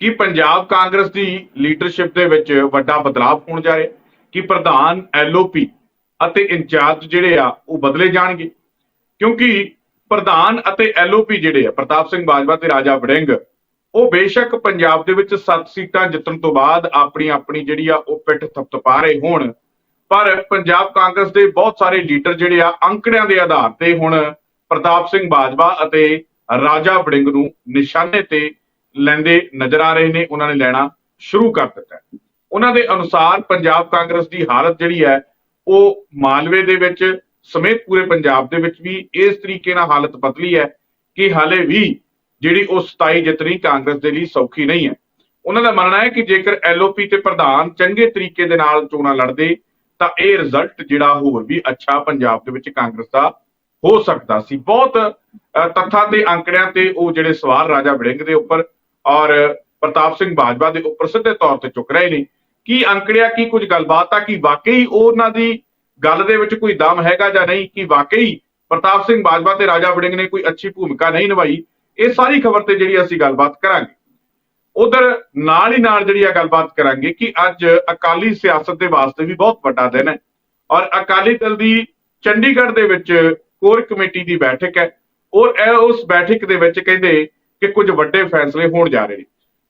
ਕਿ ਪੰਜਾਬ ਕਾਂਗਰਸ ਦੀ ਲੀਡਰਸ਼ਿਪ ਦੇ ਵਿੱਚ ਵੱਡਾ ਬਦਲਾਅ ਹੋਣ ਜਾ ਰਿਹਾ ਕਿ ਪ੍ਰਧਾਨ ਐਲਓਪੀ ਅਤੇ ਇੰਚਾਰਜ ਜਿਹੜੇ ਆ, ਉਹ ਬਦਲੇ ਜਾਣਗੇ। ਕਿਉਂਕਿ ਪ੍ਰਧਾਨ ਅਤੇ ਐਲਓਪੀ ਜਿਹੜੇ ਆ, ਪ੍ਰਤਾਪ ਸਿੰਘ ਬਾਜਵਾ ਤੇ ਰਾਜਾ ਵੜਿੰਗ, ਉਹ ਬੇਸ਼ੱਕ ਪੰਜਾਬ ਦੇ ਵਿੱਚ 7 ਸੀਟਾਂ ਜਿੱਤਣ ਤੋਂ ਬਾਅਦ ਆਪਣੀ ਆਪਣੀ ਜਿਹੜੀ ਆ, ਉਹ ਪਿੱਠ ਥਪਥਪਾ ਰਹੇ ਹੋਣ। ਪਰ ਪੰਜਾਬ ਕਾਂਗਰਸ ਦੇ ਬਹੁਤ ਸਾਰੇ ਲੀਡਰ ਜਿਹੜੇ ਆ, ਅੰਕੜਿਆਂ ਦੇ ਆਧਾਰ ਤੇ ਹੁਣ ਪ੍ਰਤਾਪ ਸਿੰਘ ਬਾਜਵਾ ਅਤੇ ਰਾਜਾ ਵੜਿੰਗ ਨੂੰ ਨਿਸ਼ਾਨੇ ਤੇ ਲੈਂਦੇ ਨਜ਼ਰ ਆ ਰਹੇ ਨੇ, ਉਹਨਾਂ ਨੇ ਲੈਣਾ ਸ਼ੁਰੂ ਕਰ ਦਿੱਤਾ ਉਹਨਾਂ ਦੇ ਅਨੁਸਾਰ ਪੰਜਾਬ ਕਾਂਗਰਸ ਦੀ ਹਾਲਤ ਜਿਹੜੀ ਹੈ, ਉਹ ਮਾਲਵੇ ਦੇ ਵਿੱਚ ਸਮੇਤ ਪੂਰੇ ਪੰਜਾਬ ਦੇ ਵਿੱਚ ਵੀ ਇਸ ਤਰੀਕੇ ਨਾਲ ਹਾਲਤ ਬਦਲੀ ਹੈ ਕਿ ਹਾਲੇ ਵੀ ਜਿਹੜੀ ਉਹ 27 ਜਿੱਤਣੀ ਕਾਂਗਰਸ ਦੇ ਲਈ ਸੌਖੀ ਨਹੀਂ ਹੈ। ਉਹਨਾਂ ਦਾ ਮੰਨਣਾ ਹੈ ਕਿ ਜੇਕਰ ਐਲਓਪੀ ਤੇ ਪ੍ਰਧਾਨ ਚੰਗੇ ਤਰੀਕੇ ਦੇ ਨਾਲ ਚੋਣਾਂ ਲੜਦੇ, ਤਾਂ ਇਹ ਰਿਜ਼ਲਟ ਜਿਹੜਾ ਹੋਰ ਵੀ ਅੱਛਾ ਪੰਜਾਬ ਦੇ ਵਿੱਚ ਕਾਂਗਰਸ ਦਾ ਹੋ ਸਕਦਾ ਸੀ। ਬਹੁਤ ਤੱਥਾਂ ਤੇ ਅੰਕੜਿਆਂ ਤੇ ਉਹ ਜਿਹੜੇ ਸਵਾਲ ਰਾਜਾ ਵੜਿੰਗ ਦੇ ਉੱਪਰ ਔਰ ਪ੍ਰਤਾਪ ਸਿੰਘ ਬਾਜਵਾ ਦੇ ਉੱਪਰ ਸਿੱਧੇ ਤੌਰ ਤੇ ਚੁੱਕ ਰਹੇ ਨੇ। ਕੀ ਅੰਕੜਿਆ ਕੀ ਕੁਝ ਗੱਲਬਾਤ ਆ? ਕਿ ਵਾਕਈ ਉਹਨਾਂ ਦੀ ਗੱਲ ਦੇ ਵਿੱਚ ਕੋਈ ਦਮ ਹੈਗਾ ਜਾਂ ਨਹੀਂ? ਕਿ ਵਾਕਈ ਪ੍ਰਤਾਪ ਸਿੰਘ ਬਾਜਵਾ ਤੇ ਰਾਜਾ ਵੜਿੰਗ ਨੇ ਕੋਈ ਅੱਛੀ ਭੂਮਿਕਾ ਨਹੀਂ ਨਿਭਾਈ? ਇਹ ਸਾਰੀ ਖਬਰ ਤੇ ਜਿਹੜੀ ਅਸੀਂ ਗੱਲਬਾਤ ਕਰਾਂਗੇ। ਉਧਰ ਨਾਲ ਹੀ ਨਾਲ ਜਿਹੜੀ ਆ ਗੱਲਬਾਤ ਕਰਾਂਗੇ ਕਿ ਅੱਜ ਅਕਾਲੀ ਸਿਆਸਤ ਦੇ ਵਾਸਤੇ ਵੀ ਬਹੁਤ ਵੱਡਾ ਦਿਨ ਹੈ। ਔਰ ਅਕਾਲੀ ਦਲ ਦੀ ਚੰਡੀਗੜ੍ਹ ਦੇ ਵਿੱਚ ਕੋਰ ਕਮੇਟੀ ਦੀ ਬੈਠਕ ਹੈ। ਔਰ ਇਹ ਉਸ ਬੈਠਕ ਦੇ ਵਿੱਚ ਕਹਿੰਦੇ ਕਿ ਕੁਝ ਵੱਡੇ ਫੈਸਲੇ ਹੋਣ ਜਾ ਰਹੇ ਨੇ।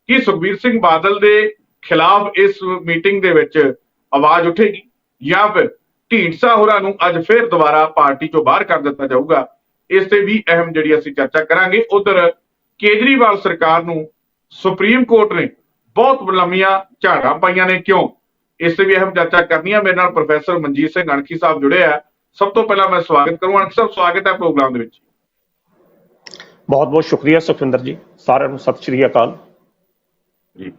ਕੀ ਸੁਖਬੀਰ ਸਿੰਘ ਬਾਦਲ ਦੇ ਖਿਲਾਫ ਇਸ ਮੀਟਿੰਗ ਦੇ ਵਿੱਚ ਆਵਾਜ਼ ਉੱਠੇਗੀ? ਜਾਂ ਫਿਰ ਢੀਂਡਸਾ ਹੋਰਾਂ ਨੂੰ ਅੱਜ ਫਿਰ ਦੁਬਾਰਾ ਪਾਰਟੀ ਚੋਂ ਬਾਹਰ ਕਰ ਦਿੱਤਾ ਜਾਊਗਾ? ਇਸ ਤੇ ਵੀ ਅਹਿਮ ਜਿਹੜੀ ਅਸੀਂ ਚਰਚਾ ਕਰਾਂਗੇ। ਉਧਰ ਕੇਜਰੀਵਾਲ ਸਰਕਾਰ ਨੂੰ ਸੁਪਰੀਮ ਕੋਰਟ ਨੇ ਬਹੁਤ ਲੰਮੀਆਂ ਝਾੜਾਂ ਪਾਈਆਂ ਨੇ। ਕਿਉਂ? ਇਸ ਤੇ ਵੀ ਅਹਿਮ ਚਰਚਾ ਕਰਨੀ ਹੈ ਮੇਰੇ ਨਾਲ ਪ੍ਰੋਫੈਸਰ ਮਨਜੀਤ ਸਿੰਘ ਅਣਖੀ ਸਾਹਿਬ ਜੁੜੇ ਆ। ਸਭ ਤੋਂ ਪਹਿਲਾਂ ਮੈਂ ਸਵਾਗਤ ਕਰੂੰ ਅਣਖੀ ਸਾਹਿਬ, ਸਵਾਗਤ ਹੈ ਪ੍ਰੋਗਰਾਮ ਦੇ ਵਿੱਚ। ਬਹੁਤ ਬਹੁਤ ਸ਼ੁਕਰੀਆ ਸੁਖਵਿੰਦਰ ਜੀ, ਸਾਰਿਆਂ ਨੂੰ ਸਤਿ ਸ਼੍ਰੀ ਅਕਾਲ। ਜੀ।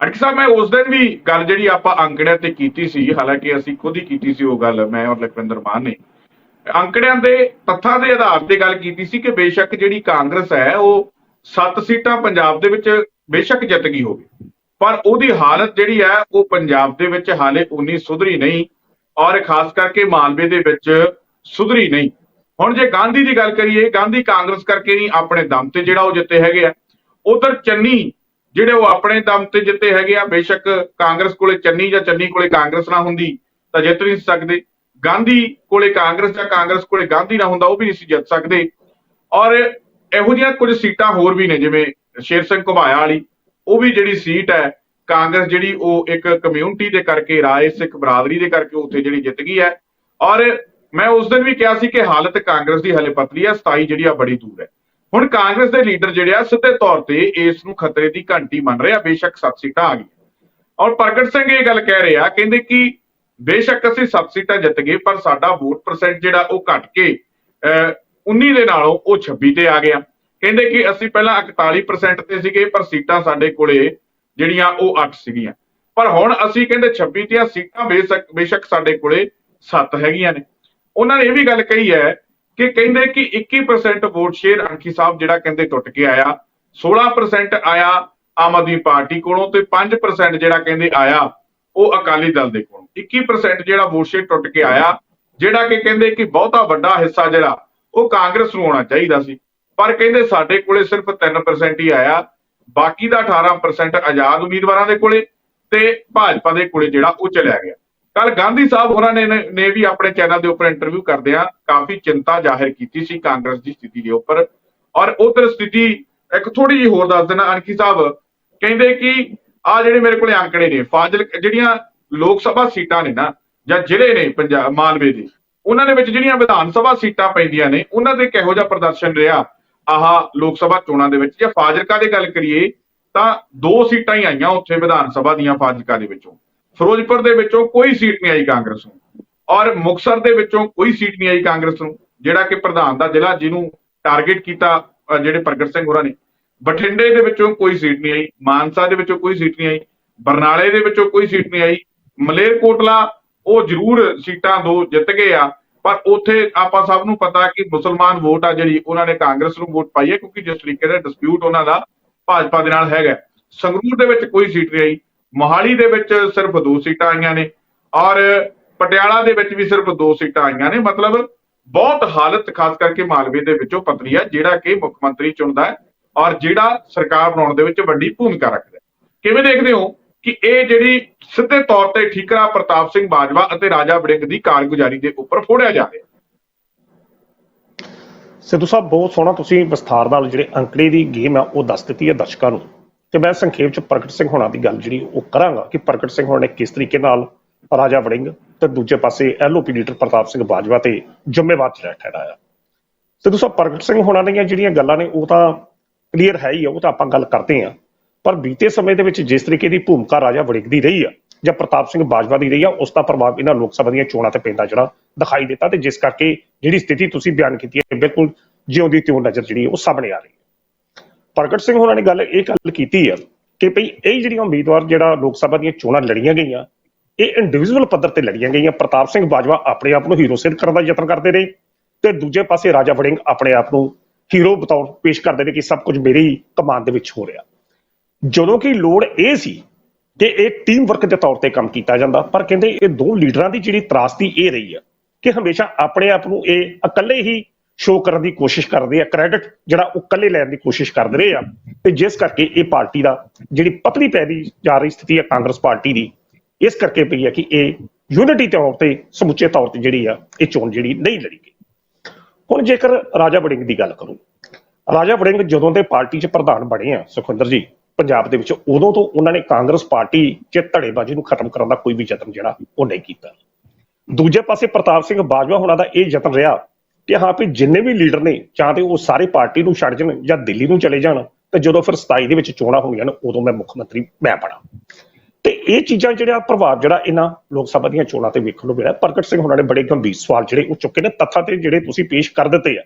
ਅਣਖੀ ਸਾਹਿਬ, ਮੈਂ ਉਸ ਦਿਨ ਵੀ ਗੱਲ ਜਿਹੜੀ ਆਪਾਂ ਅੰਕੜਿਆਂ ਤੇ ਕੀਤੀ ਸੀ, ਹਾਲਾਂਕਿ ਅਸੀਂ ਖੁਦ ਹੀ ਕੀਤੀ ਸੀ ਉਹ ਗੱਲ, ਮੈਂ ਔਰ ਲਖਵਿੰਦਰ ਮਾਨ ਨੇ। ਅੰਕੜਿਆਂ ਦੇ ਤੱਥਾਂ ਦੇ ਆਧਾਰ ਤੇ ਗੱਲ ਕੀਤੀ ਸੀ ਕਿ ਬੇਸ਼ੱਕ ਜਿਹੜੀ ਕਾਂਗਰਸ ਹੈ, ਉਹ 7 ਸੀਟਾਂ ਪੰਜਾਬ ਦੇ ਵਿੱਚ ਬੇਸ਼ੱਕ ਜਿੱਤ ਗਈ ਹੋਵੇ। ਪਰ ਉਹਦੀ ਹਾਲਤ ਜਿਹੜੀ ਹੈ, ਉਹ ਪੰਜਾਬ ਦੇ ਵਿੱਚ ਹਾਲੇ ਉਨੀ ਸੁਧਰੀ ਨਹੀਂ ਔਰ ਖਾਸ ਕਰਕੇ ਮਾਲਵੇ ਦੇ ਵਿੱਚ ਸੁਧਰੀ ਨਹੀਂ। ਹੁਣ ਜੇ ਗਾਂਧੀ ਦੀ ਗੱਲ ਕਰੀਏ, ਗਾਂਧੀ ਕਾਂਗਰਸ ਕਰਕੇ ਨਹੀਂ, ਆਪਣੇ ਦਮ ਤੇ ਜਿਹੜਾ ਉਹ ਜਿੱਤੇ ਹੈਗੇ ਆ। ਉਧਰ ਚੰਨੀ, ਜਿਹੜੇ ਉਹ ਆਪਣੇ ਦਮ ਤੇ ਜਿੱਤੇ ਹੈਗੇ ਆ, ਬੇਸ਼ੱਕ ਕਾਂਗਰਸ ਕੋਲੇ ਚੰਨੀ ਜਾਂ ਚੰਨੀ ਕੋਲੇ ਕਾਂਗਰਸ ਨਾ ਹੁੰਦੀ, ਤਾਂ ਜਿੱਤ ਨਹੀਂ ਸਕਦੇ। ਗਾਂਧੀ ਕੋਲੇ ਕਾਂਗਰਸ ਜਾਂ ਕਾਂਗਰਸ ਕੋਲੇ ਗਾਂਧੀ ਨਾ ਹੁੰਦਾ, ਉਹ ਵੀ ਨਹੀਂ ਸੀ ਜਿੱਤ ਸਕਦੇ। ਔਰ ਇਹੋ ਜਿਹੀਆਂ ਕੁਝ ਸੀਟਾਂ ਹੋਰ ਵੀ ਨੇ, ਜਿਵੇਂ ਸ਼ੇਰ ਸਿੰਘ ਘੁਬਾਇਆ ਵਾਲੀ, ਉਹ ਵੀ ਜਿਹੜੀ ਸੀਟ ਹੈ, ਕਾਂਗਰਸ ਜਿਹੜੀ ਉਹ ਇੱਕ ਕਮਿਊਨਿਟੀ ਦੇ ਕਰਕੇ ਰਾਏ ਸਿੱਖ ਬਰਾਦਰੀ ਦੇ ਕਰਕੇ ਉੱਥੇ ਜਿਹੜੀ ਜਿੱਤ ਗਈ ਹੈ। ਔਰ ਮੈਂ ਉਸ ਦਿਨ ਵੀ ਕਿਹਾ ਸੀ ਕਿ ਹਾਲਤ ਕਾਂਗਰਸ ਦੀ ਹਲੇ ਪਤਲੀ ਹੈ 27 ਜਿਹੜੀ ਆ ਬੜੀ ਦੂਰ ਹੈ। ਹੁਣ ਕਾਂਗਰਸ ਦੇ ਲੀਡਰ ਜਿਹੜੇ ਆ ਸਿੱਧੇ ਤੌਰ ਤੇ ਇਸ ਨੂੰ ਖਤਰੇ ਦੀ ਘੰਟੀ ਮੰਨ ਰਹੇ ਆ ਬੇਸ਼ੱਕ ਸੱਤ ਸੀਟਾਂ ਆ ਗਈਆਂ। ਔਰ ਪ੍ਰਗਟ ਸਿੰਘ ਇਹ ਗੱਲ ਕਹਿ ਰਹੇ ਆ ਕਹਿੰਦੇ ਕਿ ਬੇਸ਼ੱਕ ਅਸੀਂ ਸੱਤ ਸੀਟਾਂ ਜਿੱਤ ਗਏ ਪਰ ਸਾਡਾ ਵੋਟ ਪਰਸੈਂਟ ਜਿਹੜਾ ਉਹ ਘਟ ਕੇ ਅਹ, 19 ਦੇ ਨਾਲੋਂ ਉਹ 26 ਤੇ ਆ ਗਿਆ। ਕਹਿੰਦੇ ਕਿ ਅਸੀਂ ਪਹਿਲਾਂ 41% ਤੇ ਸੀਗੇ ਪਰ ਸੀਟਾਂ ਸਾਡੇ ਕੋਲੇ ਜਿਹੜੀਆਂ ਉਹ 8 ਸੀਗੀਆਂ। ਪਰ ਹੁਣ ਅਸੀਂ ਕਹਿੰਦੇ 26 ਦੀਆਂ ਸੀਟਾਂ ਬੇਸ਼ੱਕ ਬੇਸ਼ੱਕ ਸਾਡੇ ਕੋਲੇ 7 ਹੈਗੀਆਂ ਨੇ। ਉਹਨਾਂ ਨੇ ਇਹ ਵੀ ਗੱਲ ਕਹੀ ਹੈ ਕਿ ਕਹਿੰਦੇ ਕਿ 21% ਵੋਟ ਸ਼ੇਅਰ ਅਣਖੀ ਸਾਹਿਬ ਜਿਹੜਾ ਕਹਿੰਦੇ ਟੁੱਟ ਕੇ ਆਇਆ 16% ਆਇਆ ਆਮ ਆਦਮੀ ਪਾਰਟੀ ਕੋਲੋਂ ਤੇ 5% ਜਿਹੜਾ ਕਹਿੰਦੇ ਆਇਆ ਉਹ ਅਕਾਲੀ ਦਲ ਦੇ ਕੋਲੋਂ। 21% ਜਿਹੜਾ ਵੋਟ ਸ਼ੇਅਰ ਟੁੱਟ ਕੇ ਆਇਆ, ਜਿਹੜਾ ਕਿ ਕਹਿੰਦੇ ਕਿ ਬਹੁਤਾ ਵੱਡਾ ਹਿੱਸਾ ਜਿਹੜਾ ਉਹ ਕਾਂਗਰਸ ਨੂੰ ਆਉਣਾ ਚਾਹੀਦਾ ਸੀ। ਪਰ ਕਹਿੰਦੇ ਸਾਡੇ ਕੋਲੇ ਸਿਰਫ 3% ਹੀ ਆਇਆ, ਬਾਕੀ ਦਾ 18% ਆਜ਼ਾਦ ਉਮੀਦਵਾਰਾਂ ਦੇ ਕੋਲੇ ਤੇ ਭਾਜਪਾ ਦੇ ਕੋਲੇ ਜਿਹੜਾ ਉਹ ਚਲਿਆ ਗਿਆ। ਕੱਲ ਗਾਂਧੀ ਸਾਹਿਬ ਹੋਰਾਂ ਨੇ ਨੇ ਵੀ ਆਪਣੇ ਚੈਨਲ ਦੇ ਉੱਪਰ ਇੰਟਰਵਿਊ ਕਰਦਿਆਂ ਕਾਫੀ ਚਿੰਤਾ ਜ਼ਾਹਿਰ ਕੀਤੀ ਸੀ ਕਾਂਗਰਸ ਦੀ ਸਥਿਤੀ ਦੇ ਉੱਪਰ। ਔਰ ਉਧਰ ਸਥਿਤੀ ਇੱਕ ਥੋੜੀ ਜਿਹੀ ਹੋਰ ਦੱਸ ਦੇਣਾ। ਅਣਖੀ ਸਾਹਿਬ ਕਹਿੰਦੇ ਕਿ ਆ ਜਿਹੜੇ ਮੇਰੇ ਕੋਲੇ ਅੰਕੜੇ ਨੇ, ਫਾਜ਼ਿਲ ਜਿਹੜੀਆਂ ਲੋਕ ਸਭਾ ਸੀਟਾਂ ਨੇ ਨਾ, ਜਾਂ ਜ਼ਿਲ੍ਹੇ ਨੇ ਪੰਜਾਬ ਮਾਲਵੇ ਦੇ, ਉਹਨਾਂ ਦੇ ਵਿੱਚ ਜਿਹੜੀਆਂ ਵਿਧਾਨ ਸਭਾ ਸੀਟਾਂ ਪੈਂਦੀਆਂ ਨੇ, ਉਹਨਾਂ ਦੇ ਕਿਹੋ ਜਿਹਾ ਪ੍ਰਦਰਸ਼ਨ ਰਿਹਾ? ਆਹ ਲੋਕ ਸਭਾ ਚੋਣਾਂ ਦੇ ਵਿੱਚ। ਜੇ ਫਾਜ਼ਿਲਕਾ ਦੀ ਗੱਲ ਕਰੀਏ, ਤਾਂ ਦੋ ਸੀਟਾਂ ਹੀ ਆਈਆਂ ਉੱਥੇ ਵਿਧਾਨ ਸਭਾ ਦੀਆਂ ਫਾਜ਼ਿਲਕਾ ਦੇ ਵਿੱਚੋਂ। ਫਿਰੋਜ਼ਪੁਰ ਦੇ ਵਿੱਚੋਂ ਕੋਈ ਸੀਟ ਨਹੀਂ ਆਈ ਕਾਂਗਰਸ ਨੂੰ। ਔਰ ਮੁਕਸਰ ਦੇ ਵਿੱਚੋਂ ਕੋਈ ਸੀਟ ਨਹੀਂ ਆਈ ਕਾਂਗਰਸ ਨੂੰ, ਜਿਹੜਾ ਕਿ ਪ੍ਰਧਾਨ ਦਾ ਜ਼ਿਲ੍ਹਾ ਜਿਹਨੂੰ ਟਾਰਗੇਟ ਕੀਤਾ ਜਿਹੜੇ ਪ੍ਰਗਟ ਸਿੰਘ ਹੋਰਾਂ ਨੇ। ਬਠਿੰਡੇ ਦੇ ਵਿੱਚੋਂ ਕੋਈ ਸੀਟ ਨਹੀਂ ਆਈ, ਮਾਨਸਾ ਦੇ ਵਿੱਚੋਂ ਕੋਈ ਸੀਟ ਨਹੀਂ ਆਈ, ਬਰਨਾਲੇ ਦੇ ਵਿੱਚੋਂ ਕੋਈ ਸੀਟ ਨਹੀਂ ਆਈ, ਮਲੇਰਕੋਟਲਾ ਉਹ ਜ਼ਰੂਰ ਸੀਟਾਂ ਦੋ ਜਿੱਤ ਗਏ ਆ, ਪਰ ਉੱਥੇ ਆਪਾਂ ਸਭ ਨੂੰ ਪਤਾ ਕਿ ਮੁਸਲਮਾਨ ਵੋਟ ਆ ਜਿਹੜੀ, ਉਹਨਾਂ ਨੇ ਕਾਂਗਰਸ ਨੂੰ ਵੋਟ ਪਾਈ ਹੈ, ਕਿਉਂਕਿ ਜਿਸ ਤਰੀਕੇ ਦਾ ਡਿਸਪਿਊਟ ਉਹਨਾਂ ਦਾ ਭਾਜਪਾ ਦੇ ਨਾਲ ਹੈਗਾ। ਸੰਗਰੂਰ ਦੇ ਵਿੱਚ ਕੋਈ ਸੀਟ ਨਹੀਂ ਆਈ ਮੋਹਾਲੀ ਦੇ ਵਿੱਚ ਸਿਰਫ ਦੋ ਸੀਟਾਂ ਆਈਆਂ ਨੇ ਔਰ ਪਟਿਆਲਾ ਦੇ ਵਿੱਚ ਵੀ ਸਿਰਫ ਦੋ ਸੀਟਾਂ ਆਈਆਂ ਨੇ। ਮਤਲਬ ਬਹੁਤ ਹਾਲਤ, ਖਾਸ ਕਰਕੇ ਮਾਲਵੇ ਦੇ ਵਿੱਚੋਂ ਪਤਲੀ ਹੈ ਜਿਹੜਾ ਕਿ ਮੁੱਖ ਮੰਤਰੀ ਚੁਣਦਾ ਹੈ ਔਰ ਜਿਹੜਾ ਸਰਕਾਰ ਬਣਾਉਣ ਦੇ ਵਿੱਚ ਵੱਡੀ ਭੂਮਿਕਾ ਰੱਖਦਾ ਹੈ। ਕਿਵੇਂ ਦੇਖਦੇ ਹੋ ਕਿ ਇਹ ਜਿਹੜੀ ਸਿੱਧੇ ਤੌਰ ਤੇ ਠੀਕਰਾ ਪ੍ਰਤਾਪ ਸਿੰਘ ਬਾਜਵਾ ਅਤੇ ਰਾਜਾ ਵੜਿੰਗ ਦੀ ਕਾਰਗੁਜ਼ਾਰੀ ਦੇ ਉੱਪਰ ਫੋੜਿਆ ਜਾ ਰਿਹਾ ਸਿੱਧੂ ਸਾਹਿਬ, ਬਹੁਤ ਸੋਹਣਾ ਤੁਸੀਂ ਵਿਸਥਾਰ ਨਾਲ ਜਿਹੜੇ ਅੰਕੜੇ ਦੀ ਗੇਮ ਆ, ਉਹ ਦੱਸ ਦਿੱਤੀ ਹੈ ਦਰਸ਼ਕਾਂ ਨੂੰ। ਤੇ ਮੈਂ ਸੰਖੇਪ ਚ ਪ੍ਰਗਟ ਸਿੰਘ ਹੋਣਾ ਦੀ ਗੱਲ ਜਿਹੜੀ ਉਹ ਕਰਾਂਗਾ ਕਿ ਪ੍ਰਗਟ ਸਿੰਘ ਹੋਣਾ ਨੇ ਕਿਸ ਤਰੀਕੇ ਨਾਲ ਰਾਜਾ ਵੜਿੰਗ ਤੇ ਦੂਜੇ ਪਾਸੇ ਐਲਓਪੀ ਲੀਡਰ ਪ੍ਰਤਾਪ ਸਿੰਘ ਬਾਜਵਾ ਤੇ ਜ਼ਿੰਮੇਵਾਰ ਜਿਹੜਾ ਠਹਿਰਾਇਆ। ਸਿੱਧੂ ਸਾਹਿਬ ਪ੍ਰਗਟ ਸਿੰਘ ਹੋਣਾ ਦੀਆਂ ਜਿਹੜੀਆਂ ਗੱਲਾਂ ਨੇ ਉਹ ਤਾਂ ਕਲੀਅਰ ਹੈ ਹੀ ਆ, ਉਹ ਤਾਂ ਆਪਾਂ ਗੱਲ ਕਰਦੇ ਆ ਪਰ ਬੀਤੇ ਸਮੇਂ ਦੇ ਵਿੱਚ ਜਿਸ ਤਰੀਕੇ ਦੀ ਭੂਮਿਕਾ ਰਾਜਾ ਵੜਿੰਗ ਦੀ ਰਹੀ ਆ ਜਾਂ ਪ੍ਰਤਾਪ ਸਿੰਘ ਬਾਜਵਾ ਦੀ ਰਹੀ ਆ, ਉਸ ਦਾ ਪ੍ਰਭਾਵ ਇਹਨਾਂ ਲੋਕ ਸਭਾ ਦੀਆਂ ਚੋਣਾਂ ਤੇ ਪੈਂਦਾ ਜਿਹੜਾ ਦਿਖਾਈ ਦਿੱਤਾ ਤੇ ਜਿਸ ਕਰਕੇ ਜਿਹੜੀ ਸਥਿਤੀ ਤੁਸੀਂ ਬਿਆਨ ਕੀਤੀ ਹੈ ਬਿਲਕੁਲ ਜਿਉਂਦੀ ਤਿਉਂ ਨਜ਼ਰ ਜਿਹੜੀ ਉਹ ਸਾਹਮਣੇ ਆ ਰਹੀ ਹੈ। ਪ੍ਰਗਟ ਸਿੰਘ ਹੋਰਾਂ ਨੇ ਗੱਲ ਇਹ ਗੱਲ ਕੀਤੀ ਆ ਕਿ ਭਈ ਇਹ ਜਿਹੜੀਆਂ ਉਮੀਦਵਾਰ ਜਿਹੜਾ ਲੋਕ ਸਭਾ ਦੀਆਂ ਚੋਣਾਂ ਲੜੀਆਂ ਗਈਆਂ, ਇਹ ਇੰਡੀਵਿਜੂਅਲ ਪੱਧਰ ਤੇ ਲੜੀਆਂ ਗਈਆਂ। ਪ੍ਰਤਾਪ ਸਿੰਘ ਬਾਜਵਾ ਆਪਣੇ ਆਪ ਨੂੰ ਹੀਰੋ ਸਿਰ ਕਰਨ ਦਾ ਯਤਨ ਕਰਦੇ ਰਹੇ ਤੇ ਦੂਜੇ ਪਾਸੇ ਰਾਜਾ ਵੜਿੰਗ ਆਪਣੇ ਆਪ ਨੂੰ ਹੀਰੋ ਬਤੌਰ ਪੇਸ਼ ਕਰਦੇ ਨੇ ਕਿ ਸਭ ਕੁਝ ਮੇਰੀ ਕਮਾਨ ਦੇ ਵਿੱਚ ਹੋ ਰਿਹਾ। ਜਦੋਂ ਕਿ ਲੋੜ ਇਹ ਸੀ ਕਿ ਇਹ ਟੀਮ ਵਰਕ ਦੇ ਤੌਰ ਤੇ ਕੰਮ ਕੀਤਾ ਜਾਂਦਾ, ਪਰ ਕਹਿੰਦੇ ਇਹ ਦੋ ਲੀਡਰਾਂ ਦੀ ਜਿਹੜੀ ਤਰਾਸਦੀ ਇਹ ਰਹੀ ਆ ਕਿ ਹਮੇਸ਼ਾ ਆਪਣੇ ਆਪ ਨੂੰ ਇਹ ਇਕੱਲੇ ਹੀ ਸ਼ੋਅ ਕਰਨ ਦੀ ਕੋਸ਼ਿਸ਼ ਕਰਦੇ ਆ ਕ੍ਰੈਡਿਟ ਜਿਹੜਾ ਉਹ ਇਕੱਲੇ ਲੈਣ ਦੀ ਕੋਸ਼ਿਸ਼ ਕਰਦੇ ਰਹੇ ਆ। ਤੇ ਜਿਸ ਕਰਕੇ ਇਹ ਪਾਰਟੀ ਦਾ ਜਿਹੜੀ ਪਤਲੀ ਪੈਦੀ ਜਾ ਰਹੀ ਸਥਿਤੀ ਆ ਕਾਂਗਰਸ ਪਾਰਟੀ ਦੀ, ਇਸ ਕਰਕੇ ਪਈ ਹੈ ਕਿ ਇਹ ਯੂਨਿਟੀ ਤੌਰ ਤੇ ਸਮੁੱਚੇ ਤੌਰ ਤੇ ਜਿਹੜੀ ਆ, ਇਹ ਚੋਣ ਜਿਹੜੀ ਨਹੀਂ ਲੜੀ ਗਈ। ਹੁਣ ਜੇਕਰ ਰਾਜਾ ਵੜਿੰਗ ਦੀ ਗੱਲ ਕਰੂੰ, ਰਾਜਾ ਵੜਿੰਗ ਜਦੋਂ ਦੇ ਪਾਰਟੀ 'ਚ ਪ੍ਰਧਾਨ ਬਣੇ ਆ, ਸੁਖਵਿੰਦਰ ਜੀ, ਪੰਜਾਬ ਦੇ ਵਿੱਚ ਉਦੋਂ ਤੋਂ ਉਹਨਾਂ ਨੇ ਕਾਂਗਰਸ ਪਾਰਟੀ 'ਚ ਧੜੇਬਾਜ਼ੀ ਨੂੰ ਖਤਮ ਕਰਨ ਦਾ ਕੋਈ ਵੀ ਯਤਨ ਜਿਹੜਾ ਉਹ ਨਹੀਂ ਕੀਤਾ। ਦੂਜੇ ਪਾਸੇ ਪ੍ਰਤਾਪ ਸਿੰਘ ਬਾਜਵਾ ਹੋਣਾ ਦਾ ਇਹ ਯਤਨ ਰਿਹਾ ਕਿ ਹਾਂ ਵੀ ਜਿੰਨੇ ਵੀ ਲੀਡਰ ਨੇ ਜਾਂ ਤੇ ਉਹ ਸਾਰੇ ਪਾਰਟੀ ਨੂੰ ਛੱਡ ਜਾਣ ਜਾਂ ਦਿੱਲੀ ਨੂੰ ਚਲੇ ਜਾਣ, ਤੇ ਜਦੋਂ ਫਿਰ 27 ਦੇ ਵਿੱਚ ਚੋਣਾਂ ਹੋਣੀਆਂ ਨੇ ਉਦੋਂ ਮੈਂ ਮੁੱਖ ਮੰਤਰੀ ਮੈਂ ਬਣਾ। ਤੇ ਇਹ ਚੀਜ਼ਾਂ ਜਿਹੜਾ ਪ੍ਰਭਾਵ ਜਿਹੜਾ ਇਹਨਾਂ ਲੋਕ ਸਭਾ ਦੀਆਂ ਚੋਣਾਂ ਤੇ ਵੇਖਣ ਨੂੰ ਮਿਲਿਆ, ਪ੍ਰਗਟ ਸਿੰਘ ਹੋਣਾ ਨੇ ਬੜੇ ਗੰਭੀਰ ਸਵਾਲ ਜਿਹੜੇ ਉਹ ਚੁੱਕੇ ਨੇ, ਤੱਥਾਂ ਤੇ ਜਿਹੜੇ ਤੁਸੀਂ ਪੇਸ਼ ਕਰ ਦਿੱਤੇ ਆ।